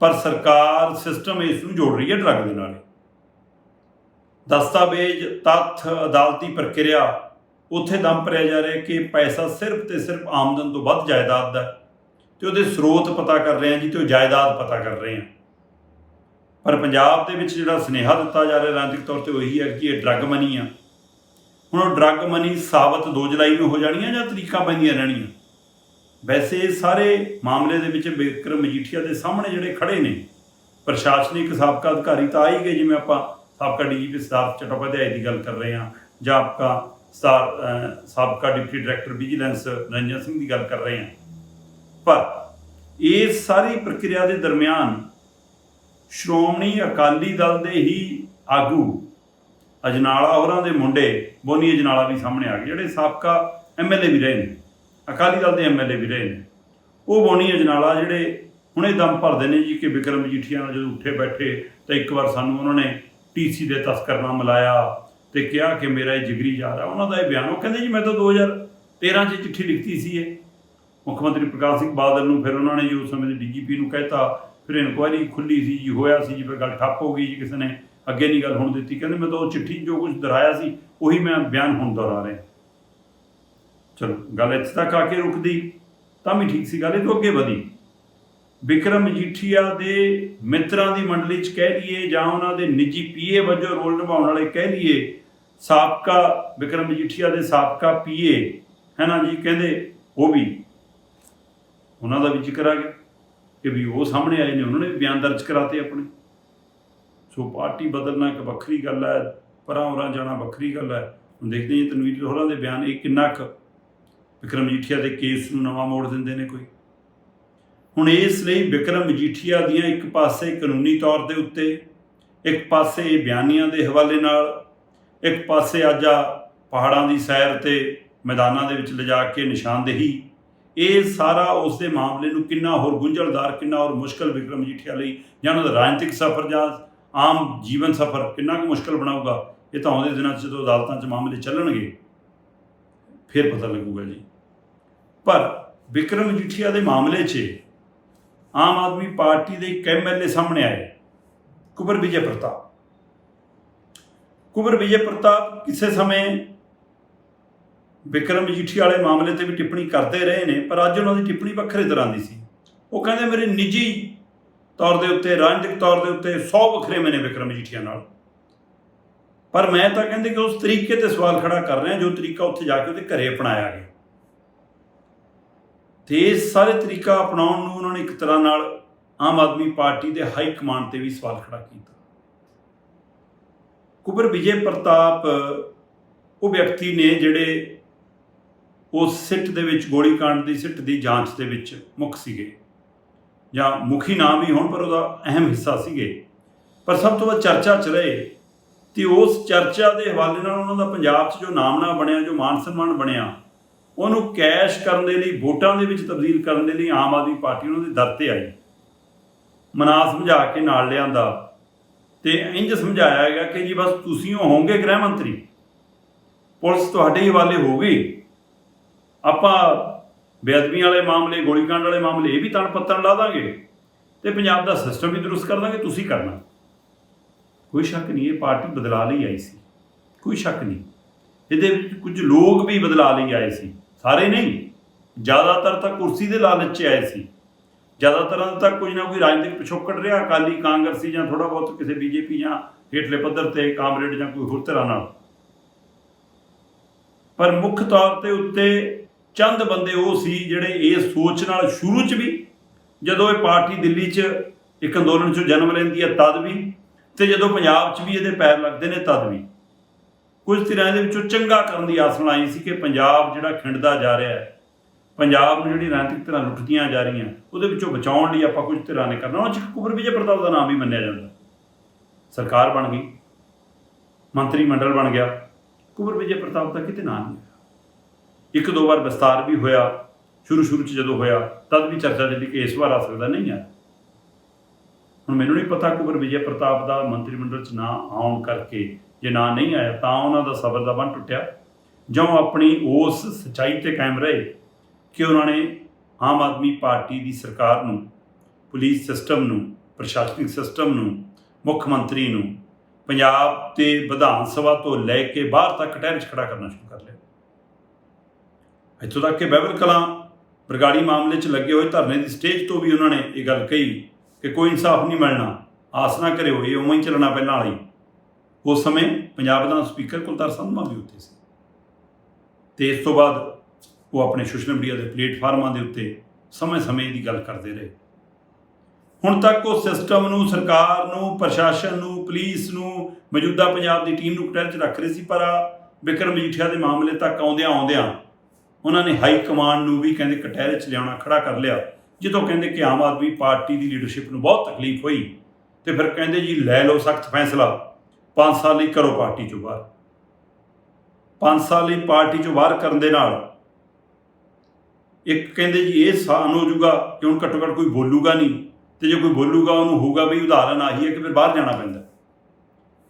ਪਰ ਸਰਕਾਰ ਸਿਸਟਮ ਇਸ ਨੂੰ ਜੋੜ ਰਹੀ ਹੈ ਡਰੱਗ ਦੇ ਨਾਲ ਦਸਤਾਵੇਜ਼, ਤੱਥ, ਅਦਾਲਤੀ ਪ੍ਰਕਿਰਿਆ, ਉੱਥੇ ਦਮ ਭਰਿਆ ਜਾ ਰਿਹਾ ਕਿ ਪੈਸਾ ਸਿਰਫ ਤੇ ਸਿਰਫ ਆਮਦਨ ਤੋਂ ਵੱਧ ਜਾਇਦਾਦ ਦਾ ਹੈ ਤੇ ਉਹਦੇ ਸਰੋਤ ਪਤਾ ਕਰ ਰਹੇ ਹਾਂ ਜੀ ਤੇ ਉਹ ਜਾਇਦਾਦ ਪਤਾ ਕਰ ਰਹੇ ਹਾਂ। ਪਰ ਪੰਜਾਬ ਦੇ ਵਿੱਚ ਜਿਹੜਾ ਸੁਨੇਹਾ ਦਿੱਤਾ ਜਾ ਰਿਹਾ ਰਾਜਨੀਤਿਕ ਤੌਰ ਤੇ ਉਹੀ ਹੈ ਕਿ ਇਹ ਡਰੱਗ ਮਨੀ ਆ। ਹੁਣ ਉਹ ਡਰੱਗ ਮਨੀ ਸਾਬਤ 2 ਜੁਲਾਈ ਨੂੰ ਹੋ ਜਾਣੀਆਂ ਜਾਂ ਤਰੀਕਾਂ ਪੈਂਦੀਆਂ ਰਹਿਣੀਆਂ? ਵੈਸੇ ਇਹ ਸਾਰੇ ਮਾਮਲੇ ਦੇ ਵਿੱਚ ਬਿਕਰਮ ਮਜੀਠੀਆ ਦੇ ਸਾਹਮਣੇ ਜਿਹੜੇ ਖੜੇ ਨੇ, ਪ੍ਰਸ਼ਾਸਨਿਕ ਸਾਬਕਾ ਅਧਿਕਾਰੀ ਤਾਂ ਆ ਹੀ ਗਏ, ਜਿਵੇਂ ਆਪਾਂ ਸਾਬਕਾ ਡੀਜੀਪੀ ਸਿਧਾਰਥ ਚਟੋਪਾਧਿਆਏ ਦੀ ਗੱਲ ਕਰ ਰਹੇ ਹਾਂ, ਜਾਂ ਆਪਕਾ ਸਾਬਕਾ deputy director vigilance Ranjan Singh ਦੀ ਗੱਲ ਕਰ ਰਹੇ ਹਾਂ। ਪਰ ਇਸ ਸਾਰੀ ਪ੍ਰਕਿਰਿਆ ਦੇ ਦਰਮਿਆਨ ਸ਼੍ਰੋਮਣੀ ਅਕਾਲੀ ਦਲ ਦੇ ਹੀ ਆਗੂ ਅਜਨਾਲਾ ਹੋਰਾਂ ਦੇ ਮੁੰਡੇ, ਬੋਨੀ ਅਜਨਾਲਾ ਵੀ ਸਾਹਮਣੇ ਆ ਗਏ, ਜਿਹੜੇ ਸਾਬਕਾ ਐਮਐਲਏ ਵੀ ਰਹੇ ਨੇ, ਅਕਾਲੀ ਦਲ ਦੇ ਐਮਐਲਏ ਵੀ ਰਹੇ ਨੇ। ਉਹ ਬੋਨੀ ਅਜਨਾਲਾ ਜਿਹੜੇ ਹੁਣੇ ਦਮ ਭਰਦੇ ਨੇ ਜੀ ਕਿ ਵਿਕਰਮ ਮਜੀਠੀਆ ਨਾਲ ਜਦੋਂ ਉੱਠੇ ਬੈਠੇ ਤਾਂ ਇੱਕ ਵਾਰ ਸਾਨੂੰ ਉਹਨਾਂ ਨੇ ਟੀਸੀ ਦੇ ਤਸਕਰ ਨਾਲ ਮਿਲਾਇਆ ਤੇ ਕਿਹਾ ਕਿ ਮੇਰਾ ਇਹ ਜਿਗਰੀ ਜਾ ਰਿਹਾ ਉਹਨਾਂ ਦਾ ਇਹ ਬਿਆਨ, ਉਹ ਕਹਿੰਦੇ ਜੀ, ਮੈਂ ਤਾਂ 2013 'ਚ ਚਿੱਠੀ ਲਿਖਤੀ ਸੀ ਇਹ। ਮੁੱਖ ਮੰਤਰੀ ਪ੍ਰਕਾਸ਼ ਸਿੰਘ ਬਾਦਲ ਨੂੰ ਫਿਰ ਉਹਨਾਂ ਨੇ ਜੀ ਉਸ ਸਮੇਂ ਦੇ ਡੀਜੀਪੀ ਨੂੰ ਕਹਿਤਾ ਫਿਰ ਇਨਕੁਆਇਰੀ ਖੁੱਲੀ ਸੀ ਜੀ, ਹੋਇਆ ਸੀ ਜੀ, ਫਿਰ ਗੱਲ ਠੱਪ ਹੋ ਗਈ ਜੀ ਕਿਸੇ ਨੇ, ਅੱਗੇ ਨਹੀਂ ਗੱਲ ਹੋਣ ਦਿੱਤੀ। ਕਹਿੰਦੇ ਮੈਂ ਤਾਂ ਉਹ ਚਿੱਠੀ ਜੋ ਕੁਝ ਦਰਾਇਆ ਸੀ, ਉਹੀ ਮੈਂ ਬਿਆਨ ਹੁਣ ਦੁਹਰਾ ਰਿਹਾ। ਚਲੋ, ਗੱਲ ਇੱਥੇ ਤੱਕ ਆ ਕੇ ਰੁਕਦੀ, ਤਾਂ ਵੀ ਠੀਕ ਸੀ ਗੱਲ, ਇਹ ਤੋਂ ਅੱਗੇ ਵਧੀ। ਵਿਕਰਮ ਮਜੀਠੀਆ ਦੇ ਮਿੱਤਰਾਂ ਦੀ ਮੰਡਲੀ 'ਚ ਕਹਿ ਲਈਏ ਜਾਂ ਉਹਨਾਂ ਦੇ ਨਿੱਜੀ ਪੀਏ ਵਜੋਂ ਰੋਲ ਨਿਭਾਉਣ ਵਾਲੇ ਕਹਿ ਲਈਏ ਸਾਬਕਾ ਵਿਕਰਮ ਮਜੀਠੀਆ ਦੇ ਸਾਬਕਾ ਪੀਏ, ਹੈ ਨਾ ਜੀ? ਕਹਿੰਦੇ ਉਹ ਵੀ, ਉਹਨਾਂ ਦਾ ਵੀ ਜ਼ਿਕਰ ਆ ਗਿਆ। ਕਿ ਵੀ ਉਹ ਸਾਹਮਣੇ ਆਏ ਨੇ, ਉਹਨਾਂ ਨੇ ਵੀ ਬਿਆਨ ਦਰਜ ਕਰਾਤੇ ਆਪਣੇ। ਸੋ ਪਾਰਟੀ ਬਦਲਣਾ ਇੱਕ ਵੱਖਰੀ ਗੱਲ ਹੈ, ਪਰਾਂ ਉਰਾਂ ਜਾਣਾ ਵੱਖਰੀ ਗੱਲ ਹੈ। ਹੁਣ ਦੇਖਦੇ ਹਾਂ ਜੀ, ਤਨਵੀਰ ਹੋਰਾਂ ਦੇ ਬਿਆਨ, ਇਹ ਕਿੰਨਾ ਕੁ ਵਿਕਰਮ ਮਜੀਠੀਆ ਦੇ ਕੇਸ ਨੂੰ ਨਵਾਂ ਮੋੜ ਦਿੰਦੇ ਨੇ ਕੋਈ। ਹੁਣ ਇਸ ਲਈ ਵਿਕਰਮ ਮਜੀਠੀਆ ਦੀਆਂ ਇੱਕ ਪਾਸੇ ਕਾਨੂੰਨੀ ਤੌਰ ਦੇ ਉੱਤੇ, ਇੱਕ ਪਾਸੇ ਬਿਆਨੀਆਂ ਦੇ ਹਵਾਲੇ ਨਾਲ, ਇੱਕ ਪਾਸੇ ਅੱਜ ਆ ਪਹਾੜਾਂ ਦੀ ਸੈਰ ਤੇ ਮੈਦਾਨਾਂ ਦੇ ਵਿੱਚ ਲਿਜਾ ਕੇ ਨਿਸ਼ਾਨਦੇਹੀ ਇਹ ਸਾਰਾ ਉਸ ਦੇ ਮਾਮਲੇ ਨੂੰ ਕਿੰਨਾ ਹੋਰ ਗੁੰਝਲਦਾਰ, ਕਿੰਨਾ ਹੋਰ ਮੁਸ਼ਕਲ ਵਿਕਰਮ ਮਜੀਠੀਆ ਲਈ ਜਾਂ ਉਹਨਾਂ ਦਾ ਰਾਜਨੀਤਿਕ ਸਫ਼ਰ ਜਾਂ ਆਮ ਜੀਵਨ ਸਫ਼ਰ ਕਿੰਨਾ ਕੁ ਮੁਸ਼ਕਲ ਬਣਾਊਗਾ, ਇਹ ਤਾਂ ਆਉਂਦੇ ਦਿਨਾਂ 'ਚ ਜਦੋਂ ਅਦਾਲਤਾਂ 'ਚ ਮਾਮਲੇ ਚੱਲਣਗੇ, ਫਿਰ ਪਤਾ ਲੱਗੂਗਾ ਜੀ। ਪਰ ਵਿਕਰਮ ਮਜੀਠੀਆ ਦੇ ਮਾਮਲੇ 'ਚ ਆਮ ਆਦਮੀ ਪਾਰਟੀ ਦੇ ਇੱਕ ਐਮਐਲਏ ਸਾਹਮਣੇ ਆਏ, ਕੁਬਰ ਵਿਜੇ ਪ੍ਰਤਾਪ। ਕੁਬਰ ਵਿਜੇ ਪ੍ਰਤਾਪ ਕਿਸੇ ਸਮੇਂ ਵਿਕਰਮ ਮਜੀਠੀਆ ਵਾਲੇ ਮਾਮਲੇ ਤੇ ਵੀ ਟਿੱਪਣੀ ਕਰਦੇ ਰਹੇ ਨੇ, ਪਰ ਅੱਜ ਉਹਨਾਂ ਦੀ ਟਿੱਪਣੀ ਵੱਖਰੇ ਤਰ੍ਹਾਂ ਦੀ ਸੀ। ਉਹ ਕਹਿੰਦੇ ਮੇਰੇ ਨਿੱਜੀ ਤੌਰ ਦੇ ਉੱਤੇ, ਰਾਜਨੀਤਿਕ ਤੌਰ ਦੇ ਉੱਤੇ 100 ਵੱਖਰੇ ਮੈਨੇ ਵਿਕਰਮ ਮਜੀਠੀਆ ਨਾਲ। ਪਰ ਮੈਂ ਤਾਂ ਕਹਿੰਦੇ ਕਿ ਉਸ ਤਰੀਕੇ ਤੇ ਸਵਾਲ ਖੜਾ ਕਰ ਰਿਹਾ, ਜੋ ਤਰੀਕਾ ਉੱਥੇ ਜਾ ਕੇ ਉਹਦੇ ਘਰੇ ਅਪਣਾਇਆ ਗਿਆ। ਤੇ ਇਹ ਸਾਰੇ ਤਰੀਕਾ ਅਪਣਾਉਣ ਨੂੰ ਉਹਨਾਂ ਨੇ ਇੱਕ ਤਰ੍ਹਾਂ ਨਾਲ ਆਮ ਆਦਮੀ ਪਾਰਟੀ ਦੇ ਹਾਈ ਕਮਾਂਡ ਤੇ ਵੀ ਸਵਾਲ ਖੜਾ ਕੀਤਾ। ਕੁਬਰ ਵਿਜੇ ਪ੍ਰਤਾਪ ਉਹ ਵਿਅਕਤੀ ਨੇ ਜਿਹੜੇ ਉਹ ਸਿੱਟ ਦੇ ਵਿੱਚ ਗੋਲੀकांड ਦੀ ਸਿੱਟ ਦੀ ਜਾਂਚ ਦੇ ਵਿੱਚ ਮੁੱਖ ਸੀਗੇ। ਜਾਂ ਮੁਖੀ ਨਾਮ ਵੀ ਹੋਣ, ਪਰ ਉਹਦਾ ਅਹਿਮ ਹਿੱਸਾ ਸੀਗੇ। ਪਰ ਸਭ ਤੋਂ ਵੱਧ ਚਰਚਾ ਚ ਰਹੇ ਤੇ ਉਸ ਚਰਚਾ ਦੇ ਹਵਾਲੇ ਨਾਲ ਉਹਨਾਂ ਦਾ ਪੰਜਾਬ 'ਚ ਜੋ ਨਾਮਨਾ ਬਣਿਆ, ਜੋ ਮਾਨ ਸਨਮਾਨ ਬਣਿਆ, ਉਹਨੂੰ ਕੈਸ਼ ਕਰਨ ਦੇ ਲਈ, ਵੋਟਾਂ ਦੇ ਵਿੱਚ ਤਬਦੀਲ ਕਰਨ ਦੇ ਲਈ ਆਮ ਆਦਮੀ ਪਾਰਟੀ ਉਹਨਾਂ ਦੇ ਦਰ ਤੇ ਆਈ। ਮਨਾ ਸਮਝਾ ਕੇ ਨਾਲ ਲਿਆਂਦਾ ਤੇ ਇੰਜ ਸਮਝਾਇਆ ਗਿਆ ਕਿ ਜੀ ਬਸ ਤੁਸੀਂ ਹੋ ਹੋਵੋਗੇ ਗ੍ਰਹਿ ਮੰਤਰੀ। ਪੁਲਿਸ ਤੁਹਾਡੇ ਹਵਾਲੇ ਹੋ ਗਈ। ਆਪਾਂ ਬੇਅਦਬੀਆਂ ਵਾਲੇ ਮਾਮਲੇ ਗੋਲੀकांड ਵਾਲੇ ਮਾਮਲੇ ਇਹ ਵੀ ਤਣ ਪੱਤਣ ਲਾ ਦਾਂਗੇ ਤੇ ਪੰਜਾਬ ਦਾ ਸਿਸਟਮ ਵੀ ਦਰੁਸਤ ਕਰ ਦਾਂਗੇ, ਤੁਸੀਂ ਕਰਨਾ। ਕੋਈ ਸ਼ੱਕ ਨਹੀਂ, ਇਹ ਪਾਰਟੀ ਬਦਲਾ ਲਈ ਆਈ ਸੀ। ਕੋਈ ਸ਼ੱਕ ਨਹੀਂ। ਇਹਦੇ ਵਿੱਚ ਕੁਝ ਲੋਕ ਵੀ ਬਦਲਾ ਲਈ ਆਏ ਸੀ। ਸਾਰੇ ਨਹੀਂ। ਜ਼ਿਆਦਾਤਰ ਤਾਂ ਕੁਰਸੀ ਦੇ ਲਾਲਚ 'ਚ ਆਏ ਸੀ। ਜ਼ਿਆਦਾਤਰ ਤਾਂ ਕੁਝ ਨਾ ਕੋਈ ਰਾਜਨੀਤਿਕ ਪਿਛੋਕੜ ਰਿਹਾ। ਅਕਾਲੀ ਕਾਂਗਰਸੀ ਜਾਂ ਥੋੜਾ ਬਹੁਤ ਕਿਸੇ ਬੀਜੇਪੀ ਜਾਂ ਹੇਠਲੇ ਪੱਧਰ ਤੇ ਕਾਮਰੇਡ ਜਾਂ ਕੋਈ ਹੋਰ ਤਰ੍ਹਾਂ ਨਾਲ। ਪਰ ਮੁੱਖ ਤੌਰ ਤੇ ਉੱਤੇ ਚੰਦ ਬੰਦੇ ਉਹ ਸੀ ਜਿਹੜੇ ਇਹ ਸੋਚ ਨਾਲ ਸ਼ੁਰੂ 'ਚ ਵੀ ਜਦੋਂ ਇਹ ਪਾਰਟੀ ਦਿੱਲੀ 'ਚ ਇੱਕ ਅੰਦੋਲਨ 'ਚੋਂ ਜਨਮ ਲੈਂਦੀ ਹੈ, ਤਦ ਵੀ ਤੇ ਜਦੋਂ ਪੰਜਾਬ 'ਚ ਵੀ ਇਹਦੇ ਪੈਰ ਲੱਗਦੇ ਨੇ, ਤਦ ਵੀ। ਕੁਝ ਧਿਰਾਂ ਇਹਦੇ ਵਿੱਚੋਂ ਚੰਗਾ ਕਰਨ ਦੀ ਆਸ ਬਣਾਈ ਸੀ ਕਿ ਪੰਜਾਬ ਜਿਹੜਾ ਖਿੰਡਦਾ ਜਾ ਰਿਹਾ ਹੈ, ਪੰਜਾਬ ਨੂੰ ਜਿਹੜੀ ਰਾਜਨੀਤਿਕ ਧਿਰਾਂ ਲੁੱਟਦੀਆਂ ਜਾ ਰਹੀਆਂ, ਉਹਦੇ ਵਿੱਚੋਂ ਬਚਾਉਣ ਲਈ ਆਪਾਂ ਕੁਝ ਧਿਰਾਂ ਨੇ ਕਰਨਾ। ਉਹਨਾਂ 'ਚ ਕੁਬਰ ਵਿਜੇ ਪ੍ਰਤਾਪ ਦਾ ਨਾਮ ਵੀ ਮੰਨਿਆ ਜਾਂਦਾ। ਸਰਕਾਰ ਬਣ ਗਈ, ਮੰਤਰੀ ਮੰਡਲ ਬਣ ਗਿਆ। ਕੁਬਰ ਵਿਜੇ ਪ੍ਰਤਾਪ ਦਾ ਕਿਤੇ ਨਾਂ ਨਹੀਂ ਇੱਕ ਦੋ ਵਾਰ ਵਿਸਤਾਰ ਵੀ ਹੋਇਆ, ਸ਼ੁਰੂ ਸ਼ੁਰੂ 'ਚ ਜਦੋਂ ਹੋਇਆ, ਤਦ ਵੀ ਚਰਚਾ ਚੱਲੀ ਕਿ ਇਸ ਵਾਰ ਆ ਸਕਦਾ ਨਹੀਂ ਆ ਹੁਣ ਮੈਨੂੰ ਨਹੀਂ ਪਤਾ ਕੁਬਰ ਵਿਜੇ ਪ੍ਰਤਾਪ ਦਾ ਮੰਤਰੀ ਮੰਡਲ 'ਚ ਨਾਂ ਆਉਣ ਕਰਕੇ ਜੇ ਨਾਂ ਨਹੀਂ ਆਇਆ, ਤਾਂ ਉਹਨਾਂ ਦਾ ਸਬਰ ਦਾ ਬੰਨ ਟੁੱਟਿਆ। ਜਾਂ ਉਹ ਆਪਣੀ ਉਸ ਸਚਾਈ ਤੇ ਕਾਇਮ ਰਹੇ ਕਿ ਉਹਨਾਂ ਨੇ ਆਮ ਆਦਮੀ ਪਾਰਟੀ ਦੀ ਸਰਕਾਰ ਨੂੰ, ਪੁਲਿਸ ਸਿਸਟਮ ਨੂੰ, ਪ੍ਰਸ਼ਾਸਨਿਕ ਸਿਸਟਮ ਨੂੰ, ਮੁੱਖ ਮੰਤਰੀ ਨੂੰ, ਪੰਜਾਬ ਤੇ ਵਿਧਾਨ ਸਭਾ ਤੋਂ ਲੈ ਕੇ ਬਾਹਰ ਤੱਕ ਟਹਿਰ 'ਚ ਖੜਾ ਕਰਨਾ ਸ਼ੁਰੂ ਕਰ ਲਿਆ। ਇੱਥੋਂ ਤੱਕ ਕਿ ਬਹਿਬਲ ਕਲਾਂ ਬਰਗਾੜੀ ਮਾਮਲੇ 'ਚ ਲੱਗੇ ਹੋਏ ਧਰਨੇ ਦੀ ਸਟੇਜ ਤੋਂ ਵੀ ਉਹਨਾਂ ਨੇ ਇਹ ਗੱਲ ਕਹੀ ਕਿ ਕੋਈ ਇਨਸਾਫ ਨਹੀਂ ਮਿਲਣਾ, ਆਸ ਨਾ ਕਰਿਓ, ਇਹ ਉਵੇਂ ਹੀ ਚੱਲਣਾ ਪਹਿਲਾਂ ਵਾਲੀ। ਉਸ ਸਮੇਂ ਪੰਜਾਬ ਦਾ ਸਪੀਕਰ ਕੁਲਤਾਰ ਸੰਧਮਾ ਵੀ ਉੱਤੇ ਸੀ। ਤੇ ਇਸ ਤੋਂ ਬਾਅਦ ਉਹ ਆਪਣੇ ਸੋਸ਼ਲ ਮੀਡੀਆ ਦੇ ਪਲੇਟਫਾਰਮਾਂ ਦੇ ਉੱਤੇ ਸਮੇਂ-ਸਮੇਂ ਦੀ ਗੱਲ ਕਰਦੇ ਰਹੇ। ਹੁਣ ਤੱਕ ਉਹ ਸਿਸਟਮ ਨੂੰ, ਸਰਕਾਰ ਨੂੰ, ਪ੍ਰਸ਼ਾਸਨ ਨੂੰ, ਪੁਲਿਸ ਨੂੰ, ਮੌਜੂਦਾ ਪੰਜਾਬ ਦੀ ਟੀਮ ਨੂੰ ਕਟਹਿਰੇ 'ਚ ਰੱਖ ਰਹੇ ਸੀ, ਪਰ ਆ ਵਿਕਰਮ ਮਜੀਠੀਆ ਦੇ ਮਾਮਲੇ ਤੱਕ ਆਉਂਦਿਆਂ ਆਉਂਦਿਆਂ ਉਹਨਾਂ ਨੇ ਹਾਈ ਕਮਾਂਡ ਨੂੰ ਵੀ ਕਹਿੰਦੇ ਕਟਹਿਰੇ 'ਚ ਲਿਆਉਣਾ ਖੜਾ ਕਰ ਲਿਆ ਜਦੋਂ ਕਹਿੰਦੇ ਕਿ ਆਮ ਆਦਮੀ ਪਾਰਟੀ ਦੀ ਲੀਡਰਸ਼ਿਪ ਨੂੰ ਬਹੁਤ ਤਕਲੀਫ ਹੋਈ ਤੇ ਫਿਰ ਕਹਿੰਦੇ ਜੀ ਲੈ ਲਓ ਸਖਤ ਫੈਸਲਾ 5 ਸਾਲ ਲਈ ਕਰੋ ਪਾਰਟੀ ਚੋਂ ਬਾਹਰ। 5 ਸਾਲ ਲਈ ਪਾਰਟੀ ਚੋਂ ਬਾਹਰ ਕਰਨ ਦੇ ਨਾਲ ਇੱਕ ਕਹਿੰਦੇ ਜੀ ਇਹ ਸਾਨ ਹੋ ਜਾਊਗਾ ਕਿ ਹੁਣ ਘੱਟੋ ਘੱਟ ਕੋਈ ਬੋਲੂਗਾ ਨਹੀਂ ਤੇ ਜੇ ਕੋਈ ਬੋਲੂਗਾ ਉਹਨੂੰ ਹੋਊਗਾ ਵੀ ਉਦਾਹਰਨ ਆਹੀ ਹੈ ਕਿ ਫਿਰ ਬਾਹਰ ਜਾਣਾ ਪੈਂਦਾ।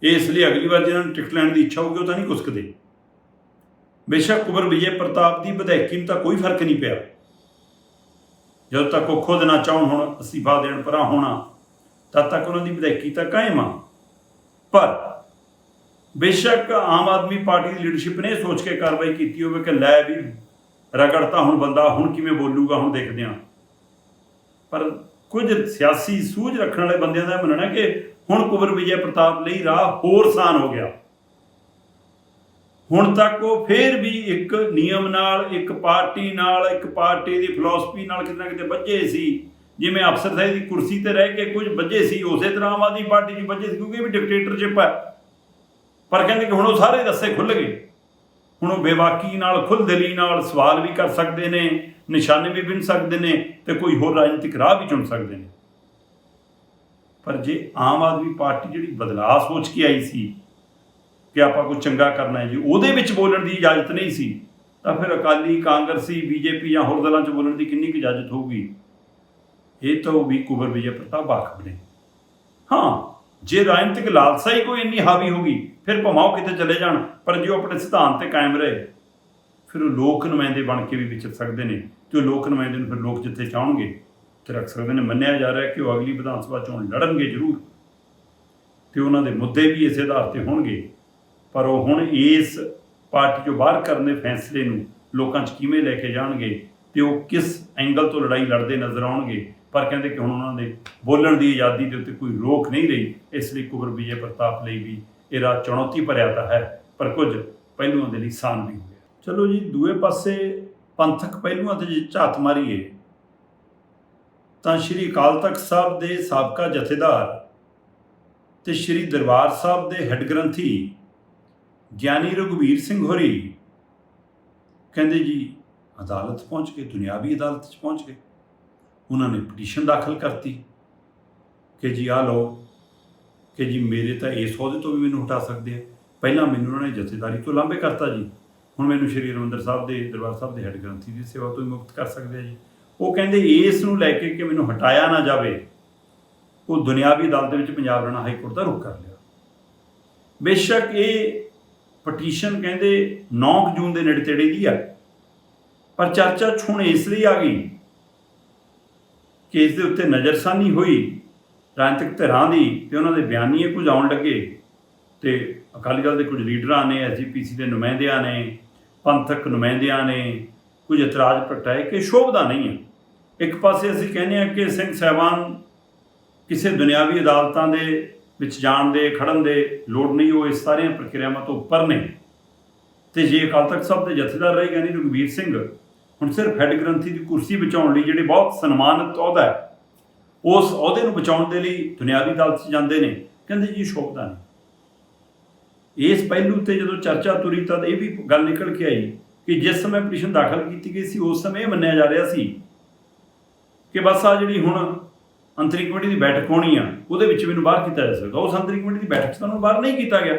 ਇਹ ਇਸ ਲਈ ਅਗਲੀ ਵਾਰ ਜਿਹਨਾਂ ਨੂੰ ਟਿਕਟ ਲੈਣ ਦੀ ਇੱਛਾ ਹੋਊਗੀ ਉਹ ਤਾਂ ਨਹੀਂ ਕੁਸਕਦੇ ਬੇਸ਼ੱਕ ਕੁਬਰ ਵਿਜੇ ਪ੍ਰਤਾਪ ਦੀ ਵਿਧਾਇਕੀ ਨੂੰ ਤਾਂ ਕੋਈ ਫ਼ਰਕ ਨਹੀਂ ਪਿਆ। ਜਦੋਂ ਤੱਕ ਉਹ ਖੁਦ ਨਾ ਚਾਹਣ ਹੁਣ ਅਸਤੀਫਾ ਦੇਣ ਪਰਾਂ ਹੋਣਾ, ਤਦ ਤੱਕ ਉਹਨਾਂ ਦੀ ਵਿਧਾਇਕੀ ਤਾਂ ਕਾਇਮ ਆ। ਪਰ ਬੇਸ਼ੱਕ ਆਮ ਆਦਮੀ ਪਾਰਟੀ ਦੀ ਲੀਡਰਸ਼ਿਪ ਨੇ ਇਹ ਸੋਚ ਕੇ ਕਾਰਵਾਈ ਕੀਤੀ ਹੋਵੇ ਕਿ ਲੈ ਵੀ ਰਗੜਤਾ ਹੁਣ ਬੰਦਾ ਹੁਣ ਕਿਵੇਂ ਬੋਲੂਗਾ ਹੁਣ ਦੇਖਦੇ ਹਾਂ। ਪਰ ਕੁਝ ਸਿਆਸੀ ਸੂਝ ਰੱਖਣ ਵਾਲੇ ਬੰਦਿਆਂ ਦਾ ਇਹ ਮੰਨਣਾ ਕਿ ਹੁਣ ਕੁਬਰ ਵਿਜੇ ਪ੍ਰਤਾਪ ਲਈ ਰਾਹ ਹੋਰ ਆਸਾਨ ਹੋ ਗਿਆ। ਹੁਣ ਤੱਕ ਉਹ ਫੇਰ ਵੀ ਇੱਕ ਨਿਯਮ ਨਾਲ, ਇੱਕ ਪਾਰਟੀ ਨਾਲ, ਇੱਕ ਪਾਰਟੀ ਦੀ ਫਿਲਾਸਫੀ ਨਾਲ ਕਿਤੇ ਨਾ ਕਿਤੇ ਵੱਜੇ ਸੀ। ਜਿਵੇਂ ਅਫਸਰ ਸਾਹਿਬ ਦੀ ਕੁਰਸੀ ਤੇ ਰਹਿ ਕੇ ਕੁਝ ਵੱਜੇ ਸੀ, ਉਸੇ ਤਰ੍ਹਾਂ ਆਮ ਆਦਮੀ ਪਾਰਟੀ 'ਚ ਵੱਜੇ ਸੀ, ਕਿਉਂਕਿ ਇਹ ਵੀ ਡਿਕਟੇਟਰਸ਼ਿਪ ਹੈ। ਪਰ ਕਹਿੰਦੇ ਕਿ ਹੁਣ ਉਹ ਸਾਰੇ ਰਸਤੇ ਖੁੱਲ ਗਏ। ਹੁਣ ਉਹ ਬੇਵਾਕੀ ਨਾਲ ਖੁੱਲਦਿਲੀ ਨਾਲ ਸਵਾਲ ਵੀ ਕਰ ਸਕਦੇ ਨੇ, ਨਿਸ਼ਾਨੇ ਵੀ ਬਿੰਨ ਸਕਦੇ ਨੇ ਤੇ ਕੋਈ ਹੋਰ ਰਾਜਨੀਤਿਕ ਰਾਹ ਵੀ ਚੁਣ ਸਕਦੇ ਨੇ। ਪਰ ਜੇ ਆਮ ਆਦਮੀ ਪਾਰਟੀ ਜਿਹੜੀ ਬਦਲਾਅ ਸੋਚ ਕੇ ਆਈ ਸੀ ਕਿ ਆਪਾਂ ਕੁਝ ਚੰਗਾ ਕਰਨਾ ਹੈ ਜੀ। ਉਹਦੇ ਵਿੱਚ ਬੋਲਣ ਦੀ ਇਜਾਜ਼ਤ ਨਹੀਂ ਸੀ, ਤਾਂ ਫਿਰ ਅਕਾਲੀ ਕਾਂਗਰਸੀ, ਬੀਜੇਪੀ ਜਾਂ ਹੋਰ ਦਲਾਂ 'ਚ ਬੋਲਣ ਦੀ ਕਿੰਨੀ ਕੁ ਇਜਾਜ਼ਤ ਹੋਊਗੀ? ਇਹ ਤਾਂ ਉਹ ਵੀ ਕੁਬਰ ਵਿਜੇ ਪ੍ਰਤਾਪ ਬਾਖਬ ਨੇ। ਹਾਂ, ਜੇ ਰਾਜਨੀਤਿਕ ਲਾਲਸਾ ਹੀ ਕੋਈ ਇੰਨੀ ਹਾਵੀ ਹੋਗੀ ਫਿਰ ਭਾਵੇਂ ਉਹ ਕਿਤੇ ਚਲੇ ਜਾਣ, ਪਰ ਜੇ ਉਹ ਆਪਣੇ ਸਿਧਾਂਤ ਤੇ ਕਾਇਮ ਰਹੇ, ਫਿਰ ਉਹ ਲੋਕ ਨੁਮਾਇੰਦੇ ਬਣ ਕੇ ਵੀ ਵਿਚਰ ਸਕਦੇ ਨੇ, ਤੇ ਉਹ ਲੋਕ ਨੁਮਾਇੰਦੇ ਨੂੰ ਫਿਰ ਲੋਕ ਜਿੱਥੇ ਚਾਹਣਗੇ ਤੇ ਰੱਖ ਸਕਦੇ ਨੇ। ਮੰਨਿਆ ਜਾ ਰਿਹਾ ਕਿ ਉਹ ਅਗਲੀ ਵਿਧਾਨ ਸਭਾ ਚੋਣ ਲੜਨਗੇ ਜ਼ਰੂਰ, ਤੇ ਉਹਨਾਂ ਦੇ ਮੁੱਦੇ ਵੀ ਇਸੇ ਆਧਾਰ ਤੇ ਹੋਣਗੇ। ਪਰ ਉਹ ਹੁਣ ਇਸ ਪਾਰਟੀ ਚੋਂ ਬਾਹਰ ਕਰਨ ਦੇ ਫੈਸਲੇ ਨੂੰ ਲੋਕਾਂ 'ਚ ਕਿਵੇਂ ਲੈ ਕੇ ਜਾਣਗੇ ਤੇ ਉਹ ਕਿਸ ਐਂਗਲ ਤੋਂ ਲੜਾਈ ਲੜਦੇ ਨਜ਼ਰ ਆਉਣਗੇ? ਪਰ ਕਹਿੰਦੇ ਕਿ ਹੁਣ ਉਹਨਾਂ ਦੇ ਬੋਲਣ ਦੀ ਆਜ਼ਾਦੀ ਦੇ ਉੱਤੇ ਕੋਈ ਰੋਕ ਨਹੀਂ ਰਹੀ। ਇਸ ਲਈ ਕੁਬਰ ਵਿਜੇ ਪ੍ਰਤਾਪ ਲਈ ਵੀ ਇਹ ਰਾਹ ਚੁਣੌਤੀ ਭਰਿਆ ਤਾਂ ਹੈ, ਪਰ ਕੁਝ ਪਹਿਲੂਆਂ ਦੇ ਲਈ ਆਸਾਨ ਵੀ ਹੋ ਗਿਆ ਚਲੋ ਜੀ, ਦੂਏ ਪਾਸੇ ਪੰਥਕ ਪਹਿਲੂਆਂ ਤੇ ਜੇ ਝਾਤ ਮਾਰੀਏ, ਤਾਂ ਸ਼੍ਰੀ ਅਕਾਲ ਤਖਤ ਸਾਹਿਬ ਦੇ ਸਾਬਕਾ ਜਥੇਦਾਰ ਤੇ ਸ਼੍ਰੀ ਦਰਬਾਰ ਸਾਹਿਬ ਦੇ ਹੈੱਡ ਗ੍ਰੰਥੀ ਗਿਆਨੀ ਰਘੁਵੀਰ ਸਿੰਘ ਹੋਰੀ ਕਹਿੰਦੇ ਜੀ, ਅਦਾਲਤ ਪਹੁੰਚ ਗਏ, ਦੁਨਿਆਵੀ ਅਦਾਲਤ 'ਚ ਪਹੁੰਚ ਗਏ। ਉਹਨਾਂ ਨੇ ਪਟੀਸ਼ਨ ਦਾਖਲ ਕਰਤੀ ਕਿ ਜੀ ਆ ਲਓ, ਕਿ ਜੀ ਮੇਰੇ ਤਾਂ ਇਸ ਅਹੁਦੇ ਤੋਂ ਵੀ ਮੈਨੂੰ ਹਟਾ ਸਕਦੇ ਆ। ਪਹਿਲਾਂ ਮੈਨੂੰ ਉਹਨਾਂ ਨੇ ਜਥੇਦਾਰੀ ਤੋਂ ਲਾਂਭੇ ਕਰਤਾ ਜੀ। ਹੁਣ ਮੈਨੂੰ ਸ਼੍ਰੀ ਹਰਿਮੰਦਰ ਸਾਹਿਬ ਦੇ, ਦਰਬਾਰ ਸਾਹਿਬ ਦੇ ਹੈੱਡ ਗ੍ਰੰਥੀ ਦੀ ਸੇਵਾ ਤੋਂ ਵੀ ਮੁਕਤ ਕਰ ਸਕਦੇ ਆ ਜੀ। ਉਹ ਕਹਿੰਦੇ, ਇਸ ਨੂੰ ਲੈ ਕੇ ਕਿ ਮੈਨੂੰ ਹਟਾਇਆ ਨਾ ਜਾਵੇ, ਉਹ ਦੁਨਿਆਵੀ ਅਦਾਲਤ ਦੇ ਵਿੱਚ ਪੰਜਾਬ ਰਾਣਾ ਹਾਈ ਕੋਰਟ ਦਾ ਰੁਖ ਕਰ ਲਿਆ। ਬੇਸ਼ੱਕ ਇਹ ਪਟੀਸ਼ਨ ਕਹਿੰਦੇ 9 ਜੂਨ ਦੇ ਨੇੜੇ ਤੇੜੇ ਦੀ ਆ। ਪਰ ਚਰਚਾ ਹੁਣ ਇਸ ਲਈ ਆ ਗਈ ਕਿ ਇਸ ਦੇ ਉੱਤੇ ਨਜ਼ਰਸਾਨੀ ਹੋਈ, ਰਾਜਨੀਤਿਕ ਧਿਰਾਂ ਦੀ ਤੇ ਉਹਨਾਂ ਦੇ ਬਿਆਨੀਏ ਕੁਝ ਆਉਣ ਲੱਗੇ ਤੇ ਅਕਾਲੀ ਦਲ ਦੇ ਕੁਝ ਲੀਡਰਾਂ ਨੇ ਐਸਜੀਪੀਸੀ ਦੇ ਨੁਮਾਇੰਦਿਆਂ ਨੇ, ਪੰਥਕ ਨੁਮਾਇੰਦਿਆਂ ਨੇ ਕੁਝ ਇਤਰਾਜ਼ ਪ੍ਰਗਟਾਏ ਕਿ ਸ਼ੋਭਦਾ ਨਹੀਂ ਹੈ ਇੱਕ ਪਾਸੇ ਅਸੀਂ ਕਹਿੰਦੇ ਹਾਂ ਕਿ ਸਿੰਘ ਸਾਹਿਬਾਨ ਕਿਸੇ ਦੁਨਿਆਵੀ ਅਦਾਲਤਾਂ ਦੇ ਵਿੱਚ ਜਾਣ ਦੇ, ਖੜਨ ਦੇ ਲੋੜ ਨਹੀਂ, ਉਹ ਇਸ ਸਾਰੀਆਂ ਪ੍ਰਕਿਰਿਆਵਾਂ ਤੋਂ ਉੱਪਰ ਨੇ। ਤੇ ਜੇ ਅਕਾਲ ਤਖਤ ਸਾਹਿਬ ਦੇ ਜਥੇਦਾਰ ਰਹੇ ਗਿਆਨੀ ਰਘਵੀਰ ਸਿੰਘ, ਹੁਣ ਸਿਰਫ ਹੈੱਡ ਗ੍ਰੰਥੀ ਦੀ ਕੁਰਸੀ ਬਚਾਉਣ ਲਈ ਜਿਹੜੇ ਬਹੁਤ ਸਨਮਾਨਿਤ ਅਹੁਦਾ ਹੈ, ਉਸ ਅਹੁਦੇ ਨੂੰ ਬਚਾਉਣ ਦੇ ਲਈ ਦੁਨਿਆਵੀ ਅਦਾਲਤ 'ਚ ਜਾਂਦੇ ਨੇ, ਕਹਿੰਦੇ ਜੀ ਸ਼ੋਭਦਾ ਨਹੀਂ। ਇਸ ਪਹਿਲੂ ਤੇ ਜਦੋਂ ਚਰਚਾ ਤੁਰੀ ਤਾਂ ਇਹ ਵੀ ਗੱਲ ਨਿਕਲ ਕੇ ਆਈ ਕਿ ਜਿਸ ਸਮੇਂ ਪਟੀਸ਼ਨ ਦਾਖਲ ਕੀਤੀ ਗਈ ਸੀ, ਉਸ ਸਮੇਂ ਇਹ ਮੰਨਿਆ ਜਾ ਰਿਹਾ ਸੀ ਕਿ ਬਸ ਆ ਜਿਹੜੀ ਹੁਣ ਅੰਤਰੀ ਕਮੇਟੀ ਦੀ ਬੈਠਕ ਹੋਣੀ ਆ, ਉਹਦੇ ਵਿੱਚ ਮੈਨੂੰ ਬਾਹਰ ਕੀਤਾ ਜਾ ਸਕਦਾ। ਉਸ ਅੰਤਰੀ ਕਮੇਟੀ ਦੀ ਬੈਠਕ 'ਚ ਤਾਂ ਉਹਨੂੰ ਬਾਹਰ ਨਹੀਂ ਕੀਤਾ ਗਿਆ।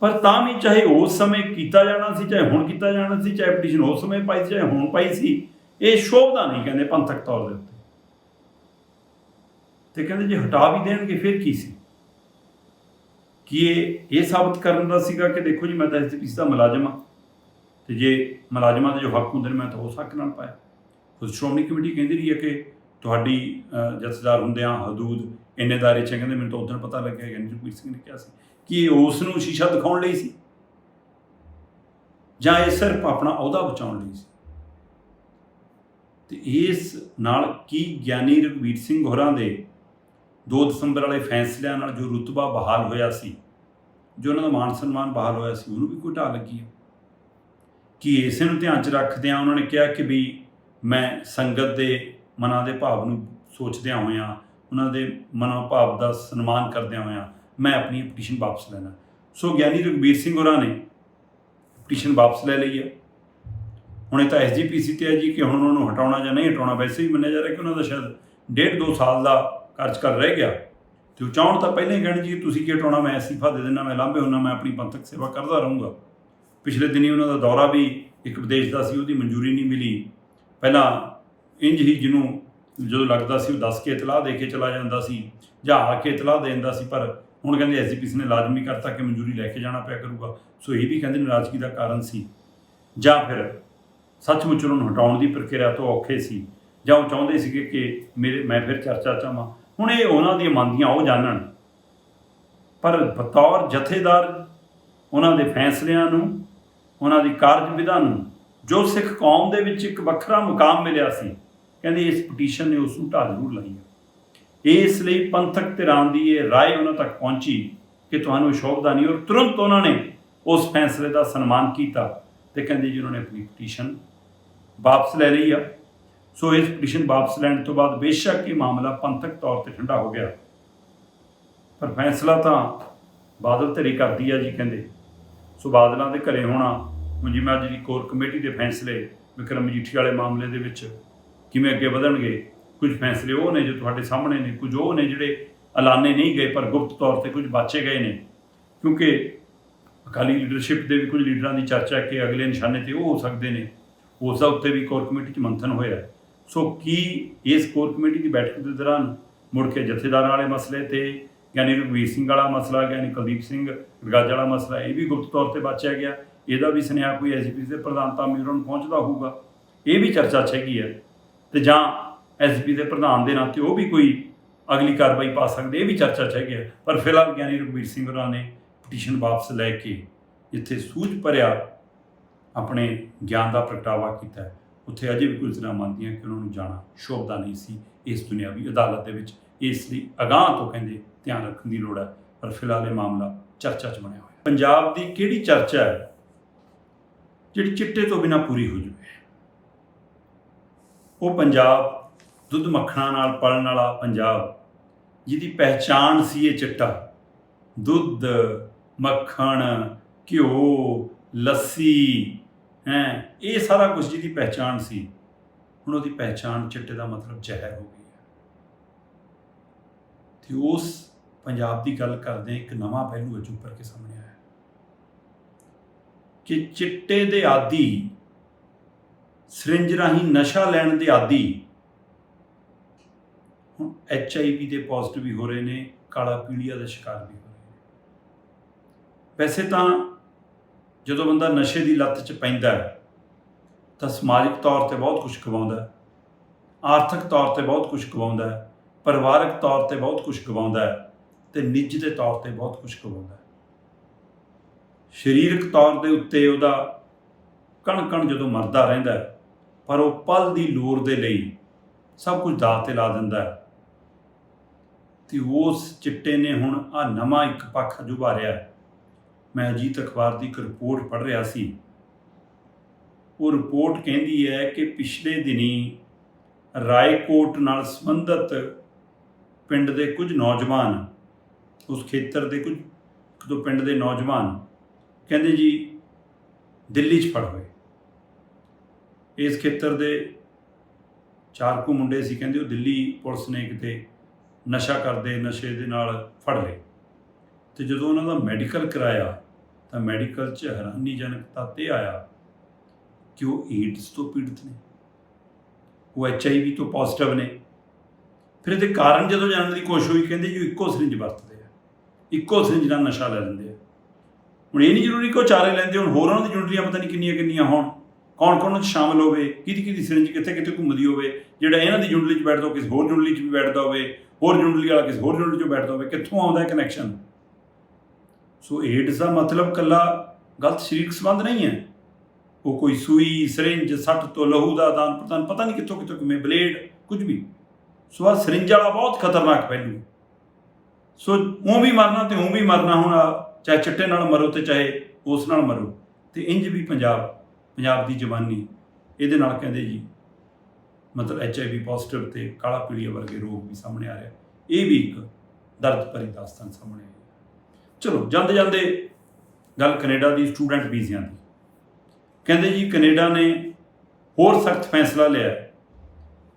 ਪਰ ਤਾਂ ਵੀ ਚਾਹੇ ਉਸ ਸਮੇਂ ਕੀਤਾ ਜਾਣਾ ਸੀ, ਚਾਹੇ ਹੁਣ ਕੀਤਾ ਜਾਣਾ ਸੀ, ਚਾਹੇ ਪਟੀਸ਼ਨ ਉਸ ਸਮੇਂ ਪਾਈ ਸੀ, ਚਾਹੇ ਹੁਣ ਪਾਈ ਸੀ, ਇਹ ਸ਼ੋਭਦਾ ਨਹੀਂ ਕਹਿੰਦੇ ਪੰਥਕ ਤੌਰ ਦੇ ਉੱਤੇ। ਤੇ ਕਹਿੰਦੇ ਜੇ ਹਟਾ ਵੀ ਦੇਣਗੇ, ਫਿਰ ਕੀ ਸੀ? ਕਿ ਇਹ ਇਹ ਸਾਬਤ ਕਰਨ ਦਾ ਸੀਗਾ ਕਿ ਦੇਖੋ ਜੀ, ਮੈਂ ਤਾਂ ਇਸ ਦਾ ਮੁਲਾਜ਼ਮ ਹਾਂ। ਤੇ ਜੇ ਮੁਲਾਜ਼ਮਾਂ ਦੇ ਜੋ ਹੱਕ ਹੁੰਦੇ ਨੇ, ਮੈਂ ਤਾਂ ਉਸ ਹੱਕ ਨਾਲ ਪਾਇਆ। ਖੁਦ ਸ਼੍ਰੋਮਣੀ ਕਮੇਟੀ ਕਹਿੰਦੀ ਰਹੀ ਹੈ ਕਿ ਤੁਹਾਡੀ ਜਥੇਦਾਰ ਹੁੰਦਿਆਂ ਹਦੂਦ ਇੰਨੇ ਦਾਇਰੇ ਚ ਕਹਿੰਦੇ, ਮੈਨੂੰ ਤਾਂ ਉਦੋਂ ਪਤਾ ਲੱਗਿਆ ਗਿਆਨੀ ਜਗਵੀਰ ਸਿੰਘ ਨੇ ਕਿਹਾ ਸੀ ਕਿ ਇਹ ਉਸ ਨੂੰ ਸ਼ੀਸ਼ਾ ਦਿਖਾਉਣ ਲਈ ਸੀ ਜਾਂ ਇਹ ਸਿਰਫ ਆਪਣਾ ਅਹੁਦਾ ਬਚਾਉਣ ਲਈ ਸੀ? ਤੇ ਇਸ ਨਾਲ ਕੀ ਗਿਆਨੀ ਰਘਵੀਰ ਸਿੰਘ ਹੋਰਾਂ ਦੇ 2 ਦਸੰਬਰ ਵਾਲੇ ਫੈਸਲਿਆਂ ਨਾਲ ਜੋ ਰੁਤਬਾ ਬਹਾਲ ਹੋਇਆ ਸੀ, ਜੋ ਉਹਨਾਂ ਦਾ ਮਾਨ ਸਨਮਾਨ ਬਹਾਲ ਹੋਇਆ ਸੀ, ਉਹਨੂੰ ਵੀ ਕੋਈ ਢਾਹ ਲੱਗੀ ਹੈ ਕਿ ਇਸੇ ਨੂੰ ਧਿਆਨ 'ਚ ਰੱਖਦਿਆਂ ਉਹਨਾਂ ਨੇ ਕਿਹਾ ਕਿ ਵੀ ਮੈਂ ਸੰਗਤ ਦੇ ਮਨਾਂ ਦੇ ਭਾਵ ਨੂੰ ਸੋਚਦਿਆਂ ਹੋਇਆਂ ਉਹਨਾਂ ਦੇ ਮਨਾਂ ਭਾਵ ਦਾ ਸਨਮਾਨ ਕਰਦਿਆਂ ਹੋਇਆਂ ਮੈਂ ਆਪਣੀ ਪਟੀਸ਼ਨ ਵਾਪਸ ਲੈਣਾ ਸੋ ਗਿਆਨੀ ਰਘਬੀਰ ਸਿੰਘ ਹੋਰਾਂ ਨੇ ਪਟੀਸ਼ਨ ਵਾਪਸ ਲੈ ਲਈ ਹੈ। ਹੁਣ ਇਹ ਤਾਂ ਐਸਜੀਪੀਸੀ ਤੇ ਹੈ ਜੀ ਕਿ ਹੁਣ ਉਹਨਾਂ ਨੂੰ ਹਟਾਉਣਾ ਜਾਂ ਨਹੀਂ ਹਟਾਉਣਾ, ਵੈਸੇ ਹੀ ਮੰਨਿਆ ਜਾ ਰਿਹਾ ਕਿ ਉਹਨਾਂ ਦਾ ਸ਼ਾਇਦ ਡੇਢ ਦੋ ਸਾਲ ਦਾ ਕਾਰਜਕਾਲ ਰਹਿ ਗਿਆ। ਤੇ ਉਹ ਚਾਹਣ ਤਾਂ ਪਹਿਲਾਂ ਹੀ ਕਹਿਣ ਜੀ, ਤੁਸੀਂ ਕੀ ਹਟਾਉਣਾ, ਮੈਂ ਅਸਤੀਫਾ ਦੇ ਦੇਣਾ ਮੈਂ ਲਾਂਭੇ ਹੁੰਨਾ ਮੈਂ ਆਪਣੀ ਪੰਥਕ ਸੇਵਾ ਕਰਦਾ ਰਹੂੰਗਾ। ਪਿਛਲੇ ਦਿਨੀ ਉਹਨਾਂ ਦਾ ਦੌਰਾ ਵੀ ਇੱਕ ਵਿਦੇਸ਼ ਦਾ ਸੀ, ਉਹਦੀ ਮਨਜ਼ੂਰੀ ਨਹੀਂ ਮਿਲੀ। ਪਹਿਲਾਂ ਇੰਜ ਹੀ ਜਿਹਨੂੰ ਜਦੋਂ ਲੱਗਦਾ ਸੀ ਉਹ ਦੱਸ ਕੇ ਇਤਲਾਹ ਦੇ ਕੇ ਚਲਾ ਜਾਂਦਾ ਸੀ ਜਾਂ ਆ ਕੇ ਇਤਲਾਹ ਦੇ ਦਿੰਦਾ ਸੀ, ਪਰ ਹੁਣ ਕਹਿੰਦੇ ਐਸਜੀਪੀਸੀ ਨੇ ਲਾਜ਼ਮੀ ਕਰਤਾ ਕਿ ਮਨਜ਼ੂਰੀ ਲੈ ਕੇ ਜਾਣਾ ਪਿਆ ਕਰੂਗਾ। ਸੋ ਇਹ ਵੀ ਕਹਿੰਦੇ ਨਾਰਾਜ਼ਗੀ ਦਾ ਕਾਰਨ ਸੀ। ਜਾਂ ਫਿਰ ਸੱਚਮੁੱਚ ਉਹਨਾਂ ਨੂੰ ਹਟਾਉਣ ਦੀ ਪ੍ਰਕਿਰਿਆ ਤੋਂ ਔਖੇ ਸੀ। ਜਾਂ ਉਹ ਚਾਹੁੰਦੇ ਸੀਗੇ ਕਿ ਮੇਰੇ ਮੈਂ ਫਿਰ ਚਰਚਾ ਚਾਹਾਂ ਹੁਣ ਇਹ ਉਹਨਾਂ ਦੀਆਂ ਮੰਨਦੀਆਂ ਉਹ ਜਾਣਨ। ਪਰ ਬਤੌਰ ਜਥੇਦਾਰ ਉਹਨਾਂ ਦੇ ਫੈਸਲਿਆਂ ਨੂੰ, ਉਹਨਾਂ ਦੀ ਕਾਰਜ ਵਿਧਾ ਨੂੰ, ਜੋ ਸਿੱਖ ਕੌਮ ਦੇ ਵਿੱਚ ਇੱਕ ਵੱਖਰਾ ਮੁਕਾਮ ਮਿਲਿਆ ਸੀ ਕਹਿੰਦੇ ਇਸ ਪਟੀਸ਼ਨ ਨੇ ਉਸ ਨੂੰ ਢਾਹ ਜ਼ਰੂਰ ਲਾਈ ਹੈ। ਇਸ ਲਈ ਪੰਥਕ ਧਿਰਾਂ ਦੀ ਇਹ ਰਾਏ ਉਹਨਾਂ ਤੱਕ ਪਹੁੰਚੀ ਕਿ ਤੁਹਾਨੂੰ ਸ਼ੋਭਦਾ ਨਹੀਂ ਔਰ ਤੁਰੰਤ ਉਹਨਾਂ ਨੇ ਉਸ ਫੈਸਲੇ ਦਾ ਸਨਮਾਨ ਕੀਤਾ ਤੇ ਕਹਿੰਦੇ ਜੀ ਉਹਨਾਂ ਨੇ ਆਪਣੀ ਪਟੀਸ਼ਨ ਵਾਪਸ ਲੈ ਲਈ ਆ। ਸੋ ਇਸ ਪਟੀਸ਼ਨ ਵਾਪਸ ਲੈਣ ਤੋਂ ਬਾਅਦ ਬੇਸ਼ੱਕ ਇਹ ਮਾਮਲਾ ਪੰਥਕ ਤੌਰ ਤੇ ਠੰਡਾ ਹੋ ਗਿਆ। ਪਰ ਫੈਸਲਾ ਤਾਂ ਬਾਦਲ ਧਿਰੀ ਕਰਦੀ ਆ ਜੀ ਕਹਿੰਦੇ। ਸੋ ਬਾਦਲਾਂ ਦੇ ਘਰੇ ਹੋਣਾ, ਹੁਣ ਜਿਵੇਂ ਅੱਜ ਦੀ ਕੋਰ ਕਮੇਟੀ ਦੇ ਫੈਸਲੇ ਵਿਕਰਮ ਮਜੀਠੀ ਵਾਲੇ ਮਾਮਲੇ ਦੇ ਵਿੱਚ ਕਿਵੇਂ ਅੱਗੇ ਵਧਣਗੇ? ਕੁਝ ਫੈਸਲੇ ਉਹ ਨੇ ਜੋ ਤੁਹਾਡੇ ਸਾਹਮਣੇ ਨੇ, ਕੁਝ ਉਹ ਨੇ ਜਿਹੜੇ ਐਲਾਨੇ ਨਹੀਂ ਗਏ, ਪਰ ਗੁਪਤ ਤੌਰ ਤੇ ਕੁਝ ਬਾਚੇ ਗਏ ਨੇ। ਕਿਉਂਕਿ ਅਕਾਲੀ ਲੀਡਰਸ਼ਿਪ ਦੇ ਵੀ ਕੁਝ ਲੀਡਰਾਂ ਦੀ ਚਰਚਾ ਕਿ ਅਗਲੇ ਨਿਸ਼ਾਨੇ ਤੇ ਉਹ ਹੋ ਸਕਦੇ ਨੇ। ਉਸ ਦਾ ਉੱਤੇ ਵੀ ਕੋਰ ਕਮੇਟੀ 'ਚ ਮੰਥਨ ਹੋਇਆ। ਸੋ ਕੀ ਇਸ ਕੋਰ ਕਮੇਟੀ ਦੀ ਬੈਠਕ ਦੇ ਦੌਰਾਨ ਮੁੜ ਕੇ ਜਥੇਦਾਰਾਂ ਵਾਲੇ ਮਸਲੇ ਤੇ ਗਿਆਨੀ ਰਘਵੀਰ ਸਿੰਘ ਵਾਲਾ ਮਸਲਾ ਗਿਆਨੀ ਕੁਲਦੀਪ ਸਿੰਘ ਗਰਗਾਜ ਵਾਲਾ ਮਸਲਾ, ਇਹ ਵੀ ਗੁਪਤ ਤੌਰ ਤੇ ਬਾਚਿਆ ਗਿਆ। ਇਹਦਾ ਵੀ ਸੁਨੇਹਾ ਕੋਈ ਐਸਜੀਪੀ ਦੇ ਪ੍ਰਧਾਨਤਾ ਮੀਰਾਂ ਨੂੰ ਪਹੁੰਚਦਾ ਹੋਊਗਾ। ਇਹ ਵੀ ਚਰਚਾ 'ਚ ਹੈਗੀ ਹੈ ਤੇ ਜਾਂ ਐਸਜੀਪੀ ਦੇ ਪ੍ਰਧਾਨ ਦੇ ਨਾਂ 'ਤੇ ਉਹ ਵੀ ਕੋਈ ਅਗਲੀ ਕਾਰਵਾਈ ਪਾ ਸਕਦੇ, ਇਹ ਵੀ ਚਰਚਾ 'ਚ ਹੈਗੀ ਹੈ ਪਰ ਫਿਲਹਾਲ ਗਿਆਨੀ ਰਘਵੀਰ ਸਿੰਘ ਹੋਰਾਂ ਨੇ ਪਟੀਸ਼ਨ ਵਾਪਸ ਲੈ ਕੇ ਜਿੱਥੇ ਸੂਝ ਭਰਿਆ ਆਪਣੇ ਗਿਆਨ ਦਾ ਪ੍ਰਗਟਾਵਾ ਕੀਤਾ। ਉੱਥੇ ਅਜੇ ਵੀ ਕੁਝ ਤਰ੍ਹਾਂ ਮੰਨਦੀਆਂ ਕਿ ਉਹਨਾਂ ਨੂੰ ਜਾਣਾ ਸ਼ੋਭਦਾ ਨਹੀਂ ਸੀ ਇਸ ਦੁਨਿਆਵੀ ਅਦਾਲਤ ਦੇ ਵਿੱਚ। ਇਸ ਲਈ ਅਗਾਹ ਤੋਂ ਕਹਿੰਦੇ ਧਿਆਨ ਰੱਖਣ ਦੀ ਲੋੜ ਹੈ ਪਰ ਫਿਲਹਾਲ ਇਹ ਮਾਮਲਾ ਚਰਚਾ 'ਚ ਬਣਿਆ ਹੋਇਆ। ਪੰਜਾਬ ਦੀ ਕਿਹੜੀ ਚਰਚਾ ਹੈ ਜਿਹੜੀ ਚਿੱਟੇ ਤੋਂ ਬਿਨਾ ਪੂਰੀ ਹੋ ਜਾਵੇ? ਉਹ ਪੰਜਾਬ ਦੁੱਧ ਮੱਖਣਾ ਨਾਲ, ਪਲਣ ਵਾਲਾ ਪੰਜਾਬ, ਜਿਹਦੀ ਪਹਿਚਾਣ ਸੀ ਇਹ ਚਿੱਟਾ। ਦੁੱਧ, ਮੱਖਣ, ਘਿਓ, ਲੱਸੀ, ਹੈ, ਇਹ ਸਾਰਾ ਕੁਝ ਜਿਹਦੀ ਪਹਿਚਾਣ ਸੀ। ਹੁਣ ਉਹਦੀ ਪਹਿਚਾਣ ਚਿੱਟੇ ਦਾ ਮਤਲਬ ਜ਼ਹਿਰ ਹੋ ਗਈ ਹੈ। ਤੇ ਉਸ ਪੰਜਾਬ ਦੀ ਗੱਲ ਕਰਦੇ ਇੱਕ ਨਵਾਂ ਪਹਿਲੂ ਅਜੂ ਉੱਪਰ ਕੇ ਸਾਹਮਣੇ ਆਇਆ ਕਿ ਚਿੱਟੇ ਦੇ ਆਦੀ ਸਰਿੰਜ ਰਾਹੀਂ ਨਸ਼ਾ ਲੈਣ ਦੇ ਆਦੀ ਹੁਣ ਐਚ ਆਈ ਵੀ ਦੇ ਪੋਜ਼ਿਟਿਵ ਵੀ ਹੋ ਰਹੇ ਨੇ, ਕਾਲਾ ਪੀਲੀਆ ਦਾ ਸ਼ਿਕਾਰ ਵੀ ਹੋ ਰਹੇ ਨੇ। ਵੈਸੇ ਤਾਂ ਜਦੋਂ ਬੰਦਾ ਨਸ਼ੇ ਦੀ ਲੱਤ 'ਚ ਪੈਂਦਾ ਹੈ, ਤਾਂ ਸਮਾਜਿਕ ਤੌਰ ਤੇ ਬਹੁਤ ਕੁਝ ਗਵਾਉਂਦਾ ਹੈ, ਆਰਥਿਕ ਤੌਰ ਤੇ ਬਹੁਤ ਕੁਝ ਗਵਾਉਂਦਾ ਹੈ, ਪਰਿਵਾਰਕ ਤੌਰ ਤੇ ਬਹੁਤ ਕੁਝ ਗਵਾਉਂਦਾ ਹੈ ਤੇ ਨਿੱਜ ਦੇ ਤੌਰ ਤੇ ਬਹੁਤ ਕੁਝ ਗਵਾਉਂਦਾ ਹੈ। ਸਰੀਰਕ ਤੌਰ ਦੇ ਉੱਤੇ ਉਹਦਾ ਕਣ ਕਣ ਜਦੋਂ ਮਰਦਾ ਰਹਿੰਦਾ ਹੈ ਪਰ ਉਹ ਪਲ ਦੀ ਲੋੜ ਦੇ ਲਈ ਸਭ ਕੁਝ ਦਾਅ ਤੇ ਲਾ ਦਿੰਦਾ ਹੈ। ਤੇ ਉਸ ਚਿੱਟੇ ਨੇ ਹੁਣ ਆ ਨਵਾਂ ਇੱਕ ਪੱਖ ਜੁਭਾਰਿਆ ਹੈ ਮੈਂ ਅਜੀਤ ਅਖਬਾਰ ਦੀ ਇੱਕ ਰਿਪੋਰਟ ਪੜ੍ਹ ਰਿਹਾ ਸੀ। ਉਹ ਰਿਪੋਰਟ ਕਹਿੰਦੀ ਹੈ ਕਿ ਪਿਛਲੇ ਦਿਨੀ ਰਾਏਕੋਟ ਨਾਲ ਸੰਬੰਧਿਤ ਪਿੰਡ ਦੇ ਕੁਝ ਨੌਜਵਾਨ, ਉਸ ਖੇਤਰ ਦੇ ਕੁਝ, ਇੱਕ ਦੋ ਪਿੰਡ ਦੇ ਨੌਜਵਾਨ ਕਹਿੰਦੇ ਜੀ, ਦਿੱਲੀ 'ਚ ਫੜ ਹੋਏ। ਇਸ ਖੇਤਰ ਦੇ ਚਾਰ ਕੁ ਮੁੰਡੇ ਸੀ, ਕਹਿੰਦੇ ਉਹ ਦਿੱਲੀ ਪੁਲਿਸ ਨੇ ਕਿਤੇ ਨਸ਼ਾ ਕਰਦੇ, ਨਸ਼ੇ ਦੇ ਨਾਲ ਫੜ ਲਏ। ਤੇ ਜਦੋਂ ਉਹਨਾਂ ਦਾ ਮੈਡੀਕਲ ਕਰਾਇਆ, ਤਾਂ ਮੈਡੀਕਲ 'ਚ ਹੈਰਾਨੀਜਨਕ ਤੱਤ ਇਹ ਆਇਆ ਕਿ ਉਹ ਏਡਸ ਤੋਂ ਪੀੜਤ ਨੇ। ਉਹ ਐਚਆਈਵੀ ਤੋਂ ਪੋਜ਼ਿਟਿਵ ਨੇ। ਫਿਰ ਇਹਦੇ ਕਾਰਨ ਜਦੋਂ ਜਾਣਨ ਦੀ ਕੋਸ਼ਿਸ਼ ਹੋਈ, ਕਹਿੰਦੇ ਜੀ ਉਹ ਇੱਕੋ ਸਰਿੰਜ ਵਰਤਦੇ ਆ। ਇੱਕੋ ਸਰਿੰਜ ਨਾਲ ਨਸ਼ਾ ਲੈ ਲੈਂਦੇ ਆ। ਹੁਣ ਇਹ ਨਹੀਂ ਜ਼ਰੂਰੀ ਕਿ ਉਹ ਚਾਰੇ ਲੈਂਦੇ ਹੁਣ, ਹੋਰਾਂ ਦੀ ਜੁੰਡਲੀਆਂ ਪਤਾ ਨਹੀਂ ਕਿੰਨੀਆਂ ਕਿੰਨੀਆਂ ਹੋਣ। ਕੌਣ ਕੌਣ 'ਚ ਸ਼ਾਮਲ ਹੋਵੇ ਕਿਹਦੀ ਕਿਹਦੀ ਸਰਿੰਜ ਕਿੱਥੇ ਕਿੱਥੇ ਘੁੰਮਦੀ ਹੋਵੇ, ਜਿਹੜਾ ਇਹਨਾਂ ਦੀ ਜੁੰਡਲੀ 'ਚ ਬੈਠਦਾ ਉਹ ਕਿਸੇ ਹੋਰ ਜੁੰਡਲੀ 'ਚ ਵੀ ਬੈਠਦਾ ਹੋਵੇ, ਹੋਰ ਜੁੰਡਲੀ ਵਾਲਾ ਕਿਸੇ ਹੋਰ ਜੁੰਡਲੀ 'ਚ ਬੈਠਦਾ ਹੋਵੇ, ਕਿੱਥੋਂ ਆਉਂਦਾ ਹੈ ਕਨੈਕਸ਼ਨ ਸੋ ਏਡਸ ਦਾ ਮਤਲਬ ਕੱਲਾ ਗਲਤ ਸਰੀਰਕ ਸੰਬੰਧ ਨਹੀਂ ਹੈ। ਉਹ ਕੋਈ ਸੂਈ, ਸਰਿੰਜ, ਸੱਟ ਤੋਂ ਲਹੂ ਦਾ ਦਾਨ ਪ੍ਰਦਾਨ ਪਤਾ ਨਹੀਂ ਕਿੱਥੋਂ ਕਿੱਥੋਂ ਕਿਵੇਂ, ਬਲੇਡ, ਕੁਝ ਵੀ। ਸੋ ਆ ਸਰਿੰਜ ਵਾਲਾ ਬਹੁਤ ਖਤਰਨਾਕ ਪਹਿਲੂ ਸੋ ਉਹ ਵੀ ਮਰਨਾ ਤੇ ਉਹ ਵੀ ਮਰਨਾ ਹੁਣ ਆਹ ਚਾਹੇ ਚਿੱਟੇ ਨਾਲ ਮਰੋ ਤੇ ਚਾਹੇ ਉਸ ਨਾਲ ਮਰੋ। ਤੇ ਇੰਜ ਵੀ ਪੰਜਾਬ ਪੰਜਾਬ ਦੀ ਜਵਾਨੀ, ਇਹਦੇ ਨਾਲ ਕਹਿੰਦੇ ਜੀ, ਮਤਲਬ ਐਚ ਆਈ ਵੀ ਪੋਜ਼ਿਟਿਵ ਤੇ ਕਾਲਾ ਪੀਲੀਆ ਵਰਗੇ ਰੋਗ ਵੀ ਸਾਹਮਣੇ ਆ ਰਿਹਾ ਇਹ ਵੀ ਇੱਕ ਦਰਦ ਭਰੀ ਦਾਸਤਾਨ ਸਾਹਮਣੇ ਆ ਚਲੋ, ਜਾਂਦੇ ਜਾਂਦੇ ਗੱਲ ਕੈਨੇਡਾ ਦੀ ਸਟੂਡੈਂਟ ਵੀਜ਼ਿਆਂ ਦੀ। ਕਹਿੰਦੇ ਜੀ, ਕੈਨੇਡਾ ਨੇ ਹੋਰ ਸਖਤ ਫੈਸਲਾ ਲਿਆ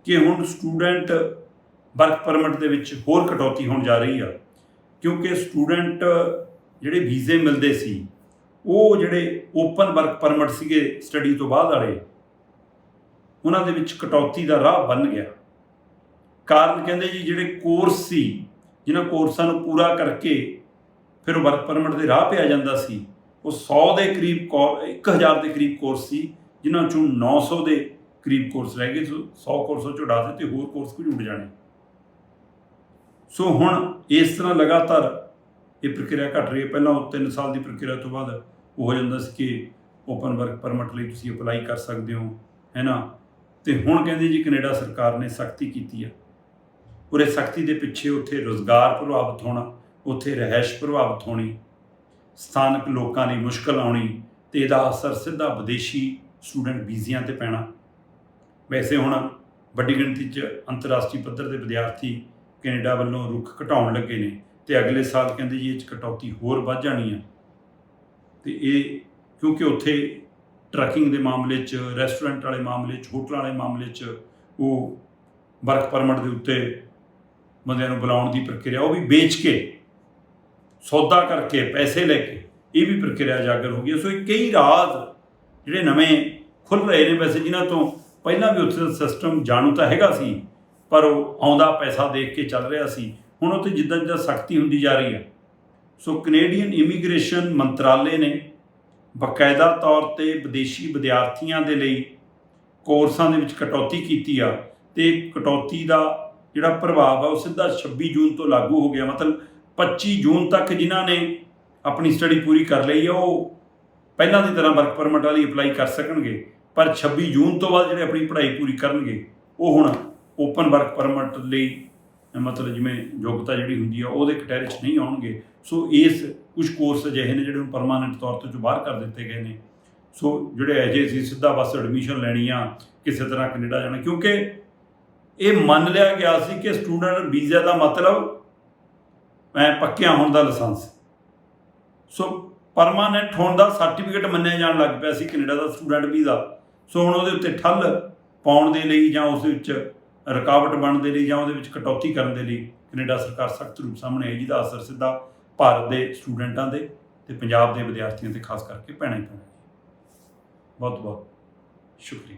ਕਿ ਹੁਣ ਸਟੂਡੈਂਟ ਵਰਕ ਪਰਮਿਟ ਦੇ ਵਿੱਚ ਹੋਰ ਕਟੌਤੀ ਹੋਣ ਜਾ ਰਹੀ ਆ, ਕਿਉਂਕਿ ਸਟੂਡੈਂਟ ਜਿਹੜੇ ਵੀਜ਼ੇ ਮਿਲਦੇ ਸੀ ਉਹ ਜਿਹੜੇ ਓਪਨ ਵਰਕ ਪਰਮਿਟ ਸੀਗੇ ਸਟੱਡੀ ਤੋਂ ਬਾਅਦ ਵਾਲੇ, ਉਹਨਾਂ ਦੇ ਵਿੱਚ ਕਟੌਤੀ ਦਾ ਰਾਹ ਬਣ ਗਿਆ। ਕਾਰਨ ਕਹਿੰਦੇ ਜੀ, ਜਿਹੜੇ ਕੋਰਸ ਸੀ ਜਿਨ੍ਹਾਂ ਕੋਰਸਾਂ ਨੂੰ ਪੂਰਾ ਕਰਕੇ ਫਿਰ ਵਰਕ ਪਰਮਿਟ ਦੇ ਰਾਹ ਪਿਆ ਜਾਂਦਾ ਸੀ, ਉਹ 100 ਦੇ ਕਰੀਬ ਕੋ- 1000 ਦੇ ਕਰੀਬ ਕੋਰਸ ਸੀ, ਜਿਨ੍ਹਾਂ ਚੋਂ 900 ਦੇ ਕਰੀਬ ਕੋਰਸ ਰਹਿ ਗਏ, ਸੋ 100 ਕੋਰਸਾਂ ਚੋਂ ਉਡਾ ਦਿੱਤੇ, ਹੋਰ ਕੋਰਸ ਵੀ ਜੁੜ ਜਾਣੇ? ਸੋ ਹੁਣ ਇਸ ਤਰ੍ਹਾਂ ਲਗਾਤਾਰ ਇਹ ਪ੍ਰਕਿਰਿਆ ਘਟ ਰਹੀ ਹੈ। ਪਹਿਲਾਂ ਉਹ 3 ਸਾਲ ਦੀ ਪ੍ਰਕਿਰਿਆ ਤੋਂ ਬਾਅਦ ਉਹ ਹੋ ਜਾਂਦਾ ਸੀ ਕਿ ਓਪਨ ਵਰਕ ਪਰਮਿਟ ਲਈ ਤੁਸੀਂ ਅਪਲਾਈ ਕਰ ਸਕਦੇ ਹੋ ਹੈਨਾ ਤੇ ਹੁਣ ਕਹਿੰਦੇ ਜੀ ਕੈਨੇਡਾ ਸਰਕਾਰ ਨੇ ਸਖਤੀ ਕੀਤੀ ਆ। ਉਰੇ ਸਖਤੀ ਦੇ ਪਿੱਛੇ ਉੱਥੇ ਰੋਜ਼ਗਾਰ ਪ੍ਰਭਾਵਿਤ ਹੋਣਾ, ਉੱਥੇ ਰਹਿائش ਪ੍ਰਭਾਵਿਤ ਹੋਣੀ, ਸਥਾਨਕ ਲੋਕਾਂ ਲਈ ਮੁਸ਼ਕਲ ਆਉਣੀ ਤੇ ਇਹਦਾ ਅਸਰ ਸਿੱਧਾ ਵਿਦੇਸ਼ੀ ਸਟੂਡੈਂਟ ਵੀਜ਼ਿਆਂ ਤੇ ਪੈਣਾ। ਵੈਸੇ ਹੁਣ ਵੱਡੀ ਗਿਣਤੀ 'ਚ ਅੰਤਰਰਾਸ਼ਟਰੀ ਪੱਧਰ ਦੇ ਵਿਦਿਆਰਥੀ ਕੈਨੇਡਾ ਵੱਲੋਂ ਰੁੱਖ ਘਟਾਉਣ ਲੱਗੇ ਨੇ। ਤੇ ਅਗਲੇ ਸਾਲ ਕਹਿੰਦੇ ਜੀ ਇਹ 'ਚ ਕਟੌਤੀ ਹੋਰ ਵੱਧ ਜਾਣੀ ਆ ਤੇ ਇਹ ਕਿਉਂਕਿ ਉੱਥੇ ਟਰੱਕਿੰਗ ਦੇ ਮਾਮਲੇ 'ਚ, ਰੈਸਟੋਰੈਂਟ ਵਾਲੇ ਮਾਮਲੇ 'ਚ, ਹੋਟਲਾਂ ਵਾਲੇ ਮਾਮਲੇ 'ਚ ਉਹ ਵਰਕ ਪਰਮਿਟ ਦੇ ਉੱਤੇ ਬੰਦਿਆਂ ਨੂੰ ਬੁਲਾਉਣ ਦੀ ਪ੍ਰਕਿਰਿਆ, ਉਹ ਵੀ ਵੇਚ ਕੇ, ਸੌਦਾ ਕਰਕੇ, ਪੈਸੇ ਲੈ ਕੇ, ਇਹ ਵੀ ਪ੍ਰਕਿਰਿਆ ਜਾਗਰ ਹੋ ਗਈ ਹੈ। ਸੋ ਇਹ ਕਈ ਰਾਜ ਜਿਹੜੇ ਨਵੇਂ ਖੁੱਲ ਰਹੇ ਨੇ ਵੈਸੇ ਜਿਨ੍ਹਾਂ ਤੋਂ ਪਹਿਲਾਂ ਵੀ ਉੱਥੇ ਦਾ ਸਿਸਟਮ ਜਾਣੂ ਤਾਂ ਹੈਗਾ ਸੀ, ਪਰ ਉਹ ਆਉਂਦਾ ਪੈਸਾ ਦੇਖ ਕੇ ਚੱਲ ਰਿਹਾ ਸੀ ਹੁਣ ਉੱਥੇ ਜਿੱਦਾਂ ਜਿੱਦਾਂ ਸਖਤੀ ਹੁੰਦੀ ਜਾ ਰਹੀ ਹੈ। ਸੋ ਕੈਨੇਡੀਅਨ ਇਮੀਗ੍ਰੇਸ਼ਨ ਮੰਤਰਾਲੇ ਨੇ ਬਕਾਇਦਾ ਤੌਰ ਤੇ ਵਿਦੇਸ਼ੀ ਵਿਦਿਆਰਥੀਆਂ ਦੇ ਲਈ ਕੋਰਸਾਂ ਦੇ ਵਿੱਚ ਕਟੌਤੀ ਕੀਤੀ ਆ ਤੇ ਕਟੌਤੀ ਦਾ ਜਿਹੜਾ ਪ੍ਰਭਾਵ ਆ ਉਹ ਸਿੱਧਾ 26 ਜੂਨ ਤੋਂ ਲਾਗੂ ਹੋ ਗਿਆ। ਮਤਲਬ 25 ਜੂਨ ਤੱਕ ਜਿਨ੍ਹਾਂ ਨੇ ਆਪਣੀ ਸਟੱਡੀ ਪੂਰੀ ਕਰ ਲਈ ਆ, ਉਹ ਪਹਿਲਾਂ ਦੀ ਤਰ੍ਹਾਂ ਵਰਕ ਪਰਮਿਟ ਵਾਲੀ ਅਪਲਾਈ ਕਰ ਸਕਣਗੇ, ਪਰ 26 ਜੂਨ ਤੋਂ ਬਾਅਦ ਜਿਹੜੇ ਆਪਣੀ ਪੜ੍ਹਾਈ ਪੂਰੀ ਕਰਨਗੇ, ਉਹ ਹੁਣ ਓਪਨ ਵਰਕ ਪਰਮਿਟ ਲਈ ਮਤਲਬ ਜਿਵੇਂ ਯੋਗਤਾ ਜਿਹੜੀ ਹੁੰਦੀ ਆ ਉਹਦੇ ਕਟਹਿਰੇ 'ਚ ਨਹੀਂ ਆਉਣਗੇ। ਸੋ ਇਸ ਕੁਝ ਕੋਰਸ ਅਜਿਹੇ ਨੇ ਜਿਹੜੇ ਹੁਣ ਪਰਮਾਨੈਂਟ ਤੌਰ ਤੇ ਜੋ ਬਾਹਰ ਕਰ ਦਿੱਤੇ ਗਏ ਨੇ। ਸੋ ਜਿਹੜੇ ਅਜੇ ਸੀ, ਸਿੱਧਾ ਬਸ ਐਡਮਿਸ਼ਨ ਲੈਣੀ ਆ, ਕਿਸੇ ਤਰ੍ਹਾਂ ਕੈਨੇਡਾ ਜਾਣਾ, ਕਿਉਂਕਿ ਇਹ ਮੰਨ ਲਿਆ ਗਿਆ ਸੀ ਕਿ ਸਟੂਡੈਂਟ ਵੀਜ਼ਾ ਦਾ ਮਤਲਬ ਮੈਂ ਪੱਕਿਆ ਹੋਣ ਦਾ ਲਾਇਸੈਂਸ। ਸੋ ਪਰਮਾਨੈਂਟ ਹੋਣ ਦਾ ਸਰਟੀਫਿਕੇਟ ਮੰਨਿਆ ਜਾਣ ਲੱਗ ਪਿਆ ਸੀ ਕੈਨੇਡਾ ਦਾ ਸਟੂਡੈਂਟ ਵੀਜ਼ਾ। ਸੋ ਹੁਣ ਉਹਦੇ ਉੱਤੇ ਠੱਲ ਪਾਉਣ ਦੇ ਲਈ ਜਾਂ ਉਸ ਵਿੱਚ ਰੁਕਾਵਟ ਬਣਨ ਦੇ ਲਈ ਜਾਂ ਉਹਦੇ ਵਿੱਚ ਕਟੌਤੀ ਕਰਨ ਦੇ ਲਈ ਕੈਨੇਡਾ ਸਰਕਾਰ ਸਖਤ ਰੂਪ ਸਾਹਮਣੇ ਆਈ, ਜਿਹਦਾ ਅਸਰ ਸਿੱਧਾ ਭਾਰਤ ਦੇ ਸਟੂਡੈਂਟਾਂ ਦੇ ਤੇ ਪੰਜਾਬ ਦੇ ਵਿਦਿਆਰਥੀਆਂ ਤੇ, ਖਾਸ ਕਰਕੇ ਪੈਣਾ ਹੀ ਪੈਣਾ ਬਹੁਤ ਬਹੁਤ ਸ਼ੁਕਰੀਆ।